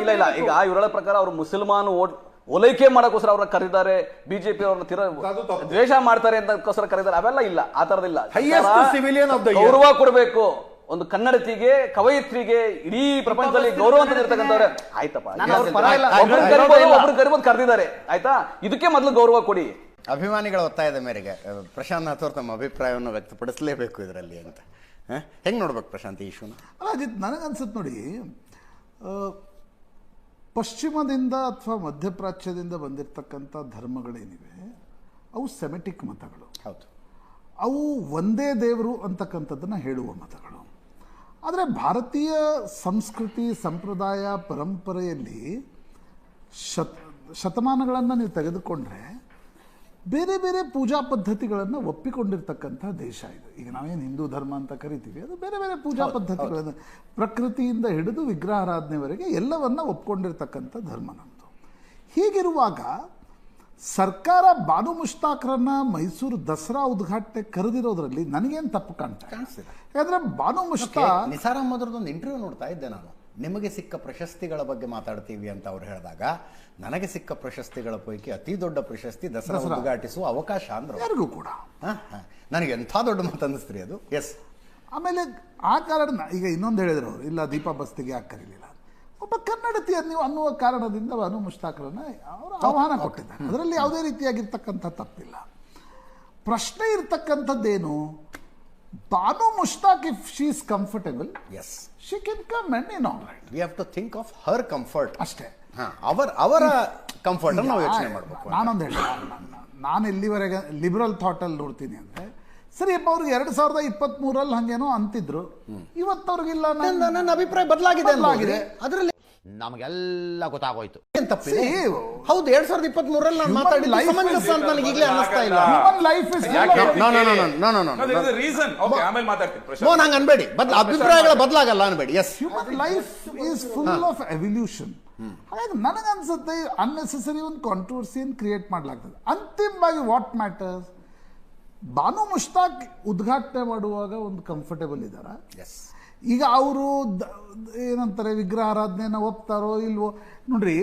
ಇಲ್ಲ ಇಲ್ಲ ಈಗ ಇವರ ಪ್ರಕಾರ ಅವರು ಮುಸಲ್ಮಾನ್ ಓಟ್ ಓಲೈಕೆ ಮಾಡೋಕ್ಕೋಸ್ಕರ ಅವ್ರನ್ನ ಕರೀತಾರೆ ಬಿಜೆಪಿ ಅವ್ರನ್ನ ತಿರ ದ್ವೇಷ ಮಾಡ್ತಾರೆ ಅಂತಕ್ಕೋಸ್ಕರ ಕರೀತಾರೆ. ಅವೆಲ್ಲ ಇಲ್ಲ ಆ ತರದಿಲ್ಲ. ಗೌರವ ಕೊಡಬೇಕು. ಒಂದು ಕನ್ನಡತಿಗೆ ಕವಯಿತ್ರಿಗೆ ಇಡೀ ಪ್ರಪಂಚದಲ್ಲಿ ಗೌರವ ಅಂತ ಇರ್ತಕ್ಕಂಥವ್ರೆ. ಆಯ್ತಪ್ಪ ನಾನು ಅವ್ರ ಪರ ಇಲ್ಲ. ಒಬ್ರು ಕರಿಬೋದು ಕರೆದಿದ್ದಾರೆ. ಆಯ್ತಾ? ಇದಕ್ಕೆ ಮೊದಲು ಗೌರವ ಕೊಡಿ. ಅಭಿಮಾನಿಗಳ ಒತ್ತಾಯದ ಮೇರೆಗೆ. ಪ್ರಶಾಂತ್ ನಾಥ್ ತಮ್ಮ ಅಭಿಪ್ರಾಯವನ್ನು ವ್ಯಕ್ತಪಡಿಸಲೇಬೇಕು ಇದರಲ್ಲಿ ಅಂತ. ಹೆಂಗೆ ನೋಡ್ಬೇಕು ಪ್ರಶಾಂತ್ ಈ ಇಶ್ಯೂನ? ಅಲ್ಲ ಅಜಿತ್ ನನಗನ್ಸುತ್ತೆ ನೋಡಿ ಆ, ಪಶ್ಚಿಮದಿಂದ ಅಥವಾ ಮಧ್ಯಪ್ರಾಚ್ಯದಿಂದ ಬಂದಿರತಕ್ಕಂಥ ಧರ್ಮಗಳೇನಿವೆ ಅವು ಸೆಮೆಟಿಕ್ ಮತಗಳು. ಹೌದು. ಅವು ಒಂದೇ ದೇವರು ಅಂತಕ್ಕಂಥದ್ದನ್ನು ಹೇಳುವ ಮತಗಳು. ಆದರೆ ಭಾರತೀಯ ಸಂಸ್ಕೃತಿ ಸಂಪ್ರದಾಯ ಪರಂಪರೆಯಲ್ಲಿ ಶತ್ ಶತಮಾನಗಳನ್ನು ನೀವು ತೆಗೆದುಕೊಂಡ್ರೆ ಬೇರೆ ಬೇರೆ ಪೂಜಾ ಪದ್ಧತಿಗಳನ್ನು ಒಪ್ಪಿಕೊಂಡಿರ್ತಕ್ಕಂಥ ದೇಶ ಇದು. ಈಗ ನಾವೇನು ಹಿಂದೂ ಧರ್ಮ ಅಂತ ಕರಿತೀವಿ ಅದು ಬೇರೆ ಬೇರೆ ಪೂಜಾ ಪದ್ಧತಿಗಳನ್ನು ಪ್ರಕೃತಿಯಿಂದ ಹಿಡಿದು ವಿಗ್ರಹಾರಾಧನೆವರೆಗೆ ಎಲ್ಲವನ್ನ ಒಪ್ಕೊಂಡಿರ್ತಕ್ಕಂಥ ಧರ್ಮ ನಮ್ಮದು ಹೀಗಿರುವಾಗ ಸರ್ಕಾರ ಬಾನು ಮುಷ್ತಾಕ್ರನ್ನ ಮೈಸೂರು ದಸರಾ ಉದ್ಘಾಟನೆ ಕರೆದಿರೋದ್ರಲ್ಲಿ ನನಗೇನು ತಪ್ಪು ಕಾಣ್ತಾ. ಯಾಕಂದ್ರೆ ಬಾನು ಮುಷ್ತಾ ನಿಸಾರ್ ಒಂದು ಇಂಟರ್ವ್ಯೂ ನೋಡ್ತಾ ಇದ್ದೆ ನಾನು. ನಿಮಗೆ ಸಿಕ್ಕ ಪ್ರಶಸ್ತಿಗಳ ಬಗ್ಗೆ ಮಾತಾಡ್ತೀವಿ ಅಂತ ಅವ್ರು ಹೇಳಿದಾಗ ನನಗೆ ಸಿಕ್ಕ ಪ್ರಶಸ್ತಿಗಳ ಪೈಕಿ ಅತಿ ದೊಡ್ಡ ಪ್ರಶಸ್ತಿ ದಸರಾ. ಉದ್ಘಾಟಿಸುವ ಅವಕಾಶ ಅಂದ್ರೆ. ಯಾರಿಗೂ ಕೂಡ. ನನಗೆ ಎಂಥ ದೊಡ್ಡ ಮಾತು ಅನ್ನಿಸ್ತ್ರಿ ಅದು? ಎಸ್ ಆಮೇಲೆ ಆ ಕಾರಣ ಈಗ ಇನ್ನೊಂದು ಹೇಳಿದ್ರು ಅವರು ಇಲ್ಲ ದೀಪ ಬಸ್ತಿಗೆ ಯಾಕೆ ಕರೀಲಿಲ್ಲ ಒಬ್ಬ ಕನ್ನಡತಿ ನೀವು ಅನ್ನುವ ಕಾರಣದಿಂದ ಅನು ಮುಷ್ತಾಕ್ರನ್ನ ಅವರು ಆಹ್ವಾನ ಕೊಟ್ಟಿದ್ದಾರೆ. ಅದರಲ್ಲಿ ಯಾವುದೇ ರೀತಿಯಾಗಿರ್ತಕ್ಕಂಥ ತಪ್ಪಿಲ್ಲ. ಪ್ರಶ್ನೆ ಇರ್ತಕ್ಕಂಥದ್ದೇನು? Banu Mushtaq if she is comfortable yes she can come and in all right we have to think of her comfort ಅಷ್ಟೇ. ಅವರ ಅವರ ಕಂಫರ್ಟ್ ನಾವು ಯೋಚನೆ ಮಾಡಬೇಕು ನಾನೊಂದು ಹೇಳಿ ನಾನು ಇಲ್ಲಿವರೆಗೆ ಲಿಬರಲ್ ಥಾಟಲ್ಲಿ ನೋಡ್ತೀನಿ ಅಂದರೆ ಸರಿ ಅಪ್ಪ ಅವ್ರಿಗೆ ಎರಡ್ ಸಾವಿರದ ಇಪ್ಪತ್ತ್ ಮೂರಲ್ಲಿ ಹಂಗೇನೋ ಅಂತಿದ್ರು ಇವತ್ತವ್ರಿಗಿಲ್ಲ ನನ್ನ ಅಭಿಪ್ರಾಯ ಬದಲಾಗಿದೆ. ಅದರಲ್ಲಿ ನಮಗೆಲ್ಲ ಗೊತ್ತಾಗೋಯ್ತು. ಏನ್ ತಪ್ಪಿದೆ ಹೌದು ಎರಡ್ ಸಾವಿರದ ಇಪ್ಪತ್ತ್ ಮೂರಲ್ಲಿ ನಾನು ಮಾತಾಡಿ ಲೈಫ್ ಸಮಂಜಸ ಅಂತ ನನಗೆ ಈಗಲೇ ಅನ್ನಿಸ್ತಾ ಇಲ್ಲ. Human life is no no no, no, no, no, no. Reason okay ಆಮೇಲೆ ಮಾತಾಡ್ತೀನಿ ಹಂಗ ಅನ್ಬೇಡಿ. ಬದ್ಲ ಅಭಿಪ್ರಾಯಗಳ ಬದಲಾಗಲ್ಲ ಅನ್ಬೇಡಿ. Yes human life is full of evolution ಹಾಗಾಗಿ ನನಗನ್ಸುತ್ತೆ ಅನ್ನೆಸೆಸರಿ ಒಂದು ಕಾಂಟ್ರವರ್ಸಿಯನ್ನು ಕ್ರಿಯೇಟ್ ಮಾಡ್ಲಾಗ್ತದೆ. ಅಂತಿಮವಾಗಿ ವಾಟ್ ಮ್ಯಾಟರ್ಸ್ ಬಾನು ಮುಷ್ತಾಕ್ ಉದ್ಘಾಟನೆ ಮಾಡುವಾಗ ಒಂದು ಕಂಫರ್ಟೇಬಲ್ ಇದ್ದಾರಾ? ಎಸ್ ಈಗ ಅವರು ಏನಂತಾರೆ ವಿಗ್ರಹ ಆರಾಧನೆಯನ್ನು ಒಪ್ತಾರೋ ಇಲ್ವೋ? ನೋಡ್ರಿ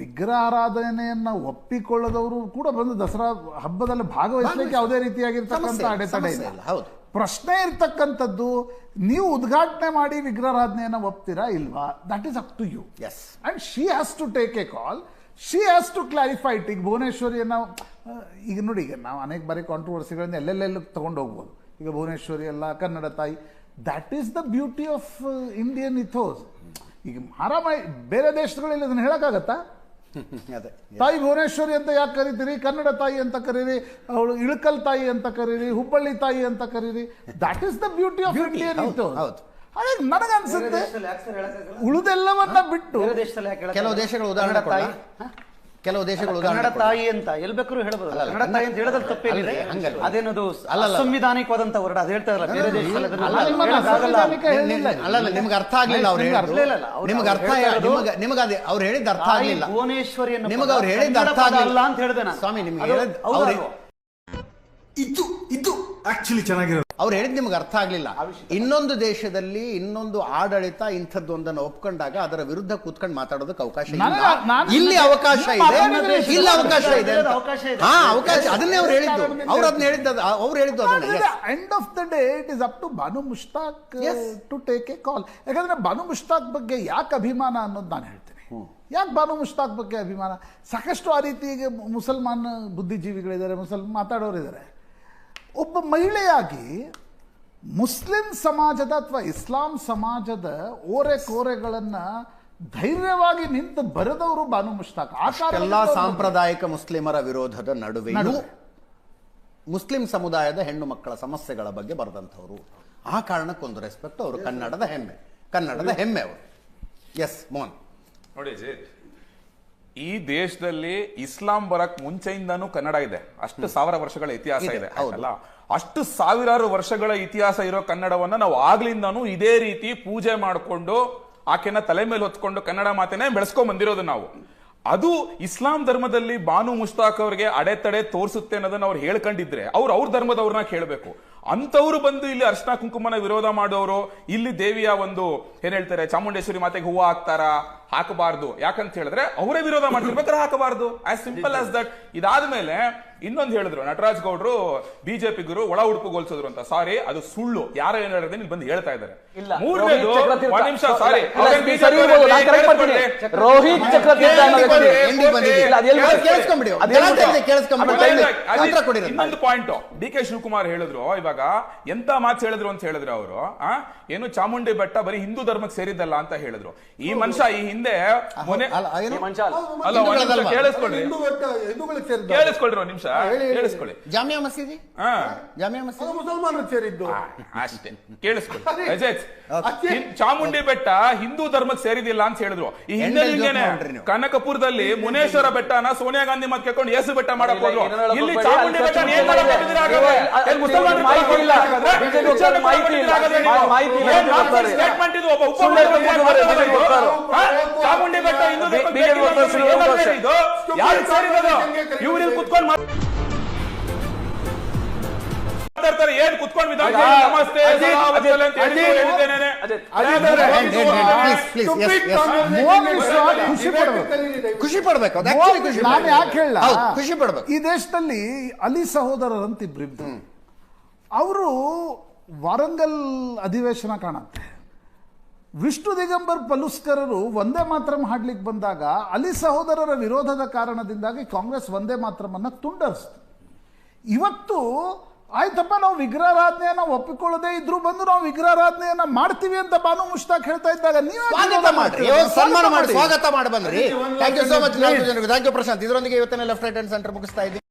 ವಿಗ್ರಹ ಆರಾಧನೆಯನ್ನು ಒಪ್ಪಿಕೊಳ್ಳದವರು ಕೂಡ ಬಂದು ದಸರಾ ಹಬ್ಬದಲ್ಲಿ ಭಾಗವಹಿಸಲಿಕ್ಕೆ ಯಾವುದೇ ರೀತಿಯಾಗಿರ್ತಕ್ಕಂಥ ಅಡೆತಡೆ ಇಲ್ಲ. ಪ್ರಶ್ನೆ ಇರ್ತಕ್ಕಂಥದ್ದು ನೀವು ಉದ್ಘಾಟನೆ ಮಾಡಿ ವಿಗ್ರಹಾರಾಧನೆಯನ್ನ ಒಪ್ತೀರಾ ಇಲ್ವಾ? That is up to you yes and she has to take a call she has to clarify it ಈಗ ಭುವನೇಶ್ವರಿಯನ್ನು ಈಗ ನೋಡಿ ಈಗ ನಾವು ಅನೇಕ ಬಾರಿ ಕಾಂಟ್ರವರ್ಸಿಗಳನ್ನ ಎಲ್ಲೆಲ್ಲೆಲ್ಲ ತೊಗೊಂಡು ಹೋಗ್ಬೋದು ಈಗ ಭುವನೇಶ್ವರಿ ಎಲ್ಲ ಕನ್ನಡ ತಾಯಿ that is the beauty of Indian ethos ಈಗ ಮಾರಾಮಾಯಿ ಬೇರೆ ದೇಶಗಳಲ್ಲಿ ಅದನ್ನು ಹೇಳಕ್ಕಾಗತ್ತಾ? ಅದೇ. ತಾಯಿ ಭುವನೇಶ್ವರಿ ಅಂತ ಯಾಕೆ ಕರಿತೀರಿ? ಕನ್ನಡ ತಾಯಿ ಅಂತ ಕರೀರಿ ಅವಳು ಇಳಕಲ್ ತಾಯಿ ಅಂತ ಕರೀರಿ ಹುಬ್ಬಳ್ಳಿ ತಾಯಿ ಅಂತ ಕರೀರಿ. That is the beauty of Indian ಹೌದು. ಹಾಗಾಗಿ ನನಗನ್ಸುತ್ತೆ ಉಳಿದೆಲ್ಲವನ್ನ ಬಿಟ್ಟು? ಕೆಲವು ದೇಶಗಳು ಉದಾಹರಣೆ ತಾಯಿ? ಕೆಲವು ದೇಶಗಳು ಕನ್ನಡ? ತಾಯಿ ಅಂತ ಎಲ್ ಬೇಕಾದ್ರೂ ಹೇಳ್ಬೋದು ಕನ್ನಡ ತಾಯಿ ಅಂತ ಹೇಳೋದ್ರಲ್ಲಿ ತಪ್ಪೇನಿದೆ. ಅದೇನದು. ಸಂವಿಧಾನಿಕವಾದಂತ ವರ್ಡ್ ಅದು ಹೇಳ್ತಾ ಇರಲ್ಲ ಬೇರೆ ದೇಶದಲ್ಲಿ ನಿಮ್ಗೆ ಅರ್ಥ ಆಗ್ಲಿಲ್ಲ ಅವ್ರು ನಿಮ್ಗೆ ಅರ್ಥ ನಿಮ್ಗೆ ಅರ್ಥ ಹೇಳ್ತಾ ಇರೋದು- ನಿಮ್ಗೆ ನಿಮ್ಗೆ ಅದೇ ಅವ್ರು ಹೇಳಿದ್ದು ಅರ್ಥ ಆಗ್ಲಿಲ್ಲ. ಭುವನೇಶ್ವರಿ ನಿಮ್ಗೆ ಅವ್ರು ಹೇಳಿದ್ದು ಅರ್ಥ ಆಗಲಿಲ್ಲ. ಅಂತ ಹೇಳಿದೆ ನಾನು. ಸ್ವಾಮಿ ನಿಮ್ಗೆ ಹೌದಾ ಅವ್ರು ಇದು ಇದು ಆಕ್ಚುಲಿ ಚೆನ್ನಾಗಿರೋದು. ಅವ್ರು ಹೇಳಿದ್ ನಿಮ್ಗೆ ಅರ್ಥ ಆಗ್ಲಿಲ್ಲ. ಇನ್ನೊಂದು ದೇಶದಲ್ಲಿ ಇನ್ನೊಂದು ಆಡಳಿತ ಇಂಥದ್ದೊಂದನ್ನು ಒಪ್ಕೊಂಡಾಗ ಅದರ ವಿರುದ್ಧ ಕೂತ್ಕೊಂಡು ಮಾತಾಡೋದಕ್ಕೆ ಅವಕಾಶ ಇಲ್ಲ. ಇಲ್ಲಿ ಅವಕಾಶ ಇದೆ. ಇಲ್ಲಿ ಅವಕಾಶ ಇದೆ. ಹಾ ಅವಕಾಶ ಅದನ್ನೇ ಅವ್ರು ಹೇಳಿದ್ದು. ಅವ್ರು ಅದನ್ನ ಹೇಳಿದ್ದು ಅವ್ರು ಹೇಳಿದ್ದು ಅದನ್ನ. End of the day it is up to Banu Mushtaq. To take a call ಯಾಕಂದ್ರೆ ಬಾನು ಮುಷ್ತಾಕ್ ಬಗ್ಗೆ ಯಾಕೆ ಅಭಿಮಾನ ಅನ್ನೋದು ನಾನು ಹೇಳ್ತೀನಿ. ಯಾಕೆ ಬಾನು ಮುಷ್ತಾಕ್ ಬಗ್ಗೆ ಅಭಿಮಾನ? ಸಾಕಷ್ಟು ಆ ರೀತಿ ಮುಸಲ್ಮಾನ್ ಬುದ್ಧಿಜೀವಿಗಳಿದ್ದಾರೆ ಮುಸಲ್ಮಾನ್ ಮಾತಾಡೋರಿದ್ದಾರೆ. ಒಬ್ಬ ಮಹಿಳೆಯಾಗಿ ಮುಸ್ಲಿಂ ಸಮಾಜದ ಅಥವಾ ಇಸ್ಲಾಂ ಸಮಾಜದ ಓರೆ ಕೋರೆಗಳನ್ನ ಧೈರ್ಯವಾಗಿ ನಿಂತು ಬರೆದವರು ಬಾನು ಮುಷ್ತಾಕ್. ಎಲ್ಲ ಎಲ್ಲಾ ಸಾಂಪ್ರದಾಯಿಕ ಮುಸ್ಲಿಮರ ವಿರೋಧದ ನಡುವೆಯೂ ನಡುವೆ. ಮುಸ್ಲಿಂ ಸಮುದಾಯದ ಹೆಣ್ಣು ಮಕ್ಕಳ ಸಮಸ್ಯೆಗಳ ಬಗ್ಗೆ ಬರೆದಂಥವ್ರು. ಆ ಕಾರಣಕ್ಕೊಂದು ರೆಸ್ಪೆಕ್ಟ್ ಅವರು. ಕನ್ನಡದ ಹೆಮ್ಮೆ. ಕನ್ನಡದ ಹೆಮ್ಮೆ ಅವರು. ಎಸ್ ಮೋಹನ್ ನೋಡಿ ಈ ದೇಶದಲ್ಲಿ ಇಸ್ಲಾಂ ಬರಕ್ ಮುಂಚೆಯಿಂದಾನು ಕನ್ನಡ ಇದೆ. ಅಷ್ಟು ಸಾವಿರ ವರ್ಷಗಳ ಇತಿಹಾಸ ಇದೆ. ಅಲ್ಲ ಅಷ್ಟು ಸಾವಿರಾರು ವರ್ಷಗಳ ಇತಿಹಾಸ ಇರೋ ಕನ್ನಡವನ್ನ ನಾವು ಆಗ್ಲಿಂದಾನು ಇದೇ ರೀತಿ ಪೂಜೆ ಮಾಡಿಕೊಂಡು ಆಕೆನ ತಲೆ ಮೇಲೆ ಹೊತ್ಕೊಂಡು ಕನ್ನಡ ಮಾತೇನೆ ಬೆಳೆಸ್ಕೊಂಡ್ ಬಂದಿರೋದು ನಾವು. ಅದು ಇಸ್ಲಾಂ ಧರ್ಮದಲ್ಲಿ ಬಾನು ಮುಸ್ತಾಕ್ ಅವರಿಗೆ ಅಡೆತಡೆ ತೋರಿಸುತ್ತೆ ಅನ್ನೋದನ್ನ ಅವ್ರು ಹೇಳ್ಕೊಂಡಿದ್ರೆ ಅವ್ರು ಅವ್ರ ಧರ್ಮದವ್ರನ್ನ ಕೇಳಬೇಕು. ಅಂತವ್ರು ಬಂದು ಇಲ್ಲಿ ಅರ್ಶನ ಕುಂಕುಮನ ವಿರೋಧ ಮಾಡೋರು ಇಲ್ಲಿ ದೇವಿಯ ಒಂದು ಏನ್ ಹೇಳ್ತಾರೆ ಚಾಮುಂಡೇಶ್ವರಿ ಮಾತೆಗೆ ಹೂವು ಹಾಕ್ತಾರ? ಹಾಕಬಾರ್ದು. ಯಾಕಂತ ಹೇಳಿದ್ರೆ ಅವರೇ ವಿರೋಧ ಮಾಡ್ತಿರ್ಬೇಕಾದ್ರೆ ಹಾಕಬಾರ್ದು. ಆಸ್ ಸಿಂಪಲ್ ಆಸ್ ದಟ್ ಇದಾದ್ಮೇಲೆ ಇನ್ನೊಂದು ಹೇಳಿದ್ರು ನಟರಾಜ್ ಗೌಡ್ರು ಬಿಜೆಪಿಗರು ಒಳ ಉಡುಪುಗೊಳಿಸಿದ್ರು ಅಂತ. ಸಾರಿ ಅದು ಸುಳ್ಳು. ಯಾರು ಏನ್ ಹೇಳಿದ್ರೆ ಇಲ್ಲಿ ಬಂದು ಹೇಳ್ತಾ ಇದ್ದಾರೆ. ಇಲ್ಲ. ಮೂರನೇದು ರೋಹಿತ್ ಒಂದ್ ನಿಮಿಷ ಸಾರಿ ಚಕ್ರತೀರ್ಥ. ಇನ್ನೊಂದು ಪಾಯಿಂಟ್ ಡಿ ಕೆ ಶಿವಕುಮಾರ್ ಹೇಳಿದ್ರು ಇವಾಗ ಎಂತ ಮಾತು ಹೇಳಿದ್ರು ಅಂತ ಹೇಳಿದ್ರು ಅವರು ಏನು ಚಾಮುಂಡಿ ಬೆಟ್ಟ ಬರೀ ಹಿಂದೂ ಧರ್ಮಕ್ಕೆ ಸೇರಿದ್ದಲ್ಲ ಅಂತ ಹೇಳಿದ್ರು. ಈ ಮನುಷ್ಯ ಈ ಹಿಂದೆ ಮೊನ್ನೆ? ಕೇಳಿಸ್ಕೊಳ್ರಿ. ಹಿಂದೂ ಹಿಂದೂಗಳಿಗೆ ಸೇರಿದ್ದು. ಕೇಳಿಸ್ಕೊಳ್ರಿ ಒಂದ್ ನಿಮಿಷ. ಕೇಳಿಸ್ಕೊಳ್ಳಿ ಜಾಮಿಯಾ ಮಸೀದಿ? ಹಾ. ಜಾಮಿಯಾ ಮಸೀದಿ? ಅದು ಮುಸಲ್ಮಾನರಿಗೆ ಸೇರಿದ್ದು. ಅಷ್ಟೇ. ಕೇಳಿಸ್ಕೊಳ್ಳಿ ಚಾಮುಂಡಿ ಬೆಟ್ಟ ಹಿಂದೂ ಧರ್ಮಕ್ಕೆ ಸೇರಿದಿಲ್ಲ ಅಂತ ಹೇಳಿದ್ರು. ಈ ಹಿಂದೆ. ಕನಕಪುರದಲ್ಲಿ ಮುನೇಶ್ವರ ಬೆಟ್ಟನ ಸೋನಿಯಾ ಗಾಂಧಿ ಮತ್ ಕೇಳ್ಕೊಂಡು ಯೇಸು ಬೆಟ್ಟ ಮಾಡಕ್ ಹೋದ್ರು. ಇಲ್ಲಿ ಚಾಮುಂಡಿ ಬೆಟ್ಟ ಮುಸಲ್ಮಾನರು ಮಾಹಿತಿ statement ಇದು? ಒಬ್ಬ ಸುಳ್ಳು ಚಾಮುಂಡಿ ಬೆಟ್ಟ? ಇವ್ರು ಕುತ್ಕೊಂಡು ಮಾತಾಡ್ತಾರೆ ಏನ್ ಖುಷಿ ಪಡ್ಬೇಕು. ನಾನು ಯಾಕೆ ಹೇಳ ಹೌದು, ಖುಷಿ ಪಡ್ಬೇಕು. ಈ ದೇಶದಲ್ಲಿ ಅಲಿ ಸಹೋದರರಂತ ಇಬ್ರಿದ್ರು ಅವರು ವಾರಂಗಲ್ ಅಧಿವೇಶನ ಕಾಣುತ್ತೆ. ವಿಷ್ಣು ದಿಗಂಬರ್ ಪಲುಸ್ಕರರು ಒಂದೇ ಮಾತ್ರಂ ಹಾಡ್ಲಿಕ್ಕೆ ಬಂದಾಗ ಅಲಿ ಸಹೋದರರ ವಿರೋಧದ ಕಾರಣದಿಂದಾಗಿ ಕಾಂಗ್ರೆಸ್ ಒಂದೇ ಮಾತ್ರಮನ್ನ ತುಂಡರಿಸ್ತು. ಇವತ್ತು ಆಯ್ತಪ್ಪ ನಾವು ವಿಗ್ರಹಾರಾಧನೆಯನ್ನ ಒಪ್ಪಿಕೊಳ್ಳದೆ ಇದ್ರು ಬಂದು ನಾವು ವಿಗ್ರಹಾರಾಧನೆಯನ್ನ ಮಾಡ್ತೀವಿ ಅಂತ ಬಾನು ಮುಷ್ತಾಕ್ ಹೇಳ್ತಾ ಇದ್ದಾಗ ನೀವು ಸನ್ಮಾನ ಮಾಡಿ. ಸ್ವಾಗತ ಮಾಡಿ ಬಂದ್ರಿ. Thank you so much thank you Prashanth ಇದರೊಂದಿಗೆ ಇವತ್ತಿನ ಲೆಫ್ಟ್ ರೈಟ್ ಹ್ಯಾಂಡ್ ಸೆಂಟರ್ ಮುಗಿಸ್ತಾ ಇದ್ದೀವಿ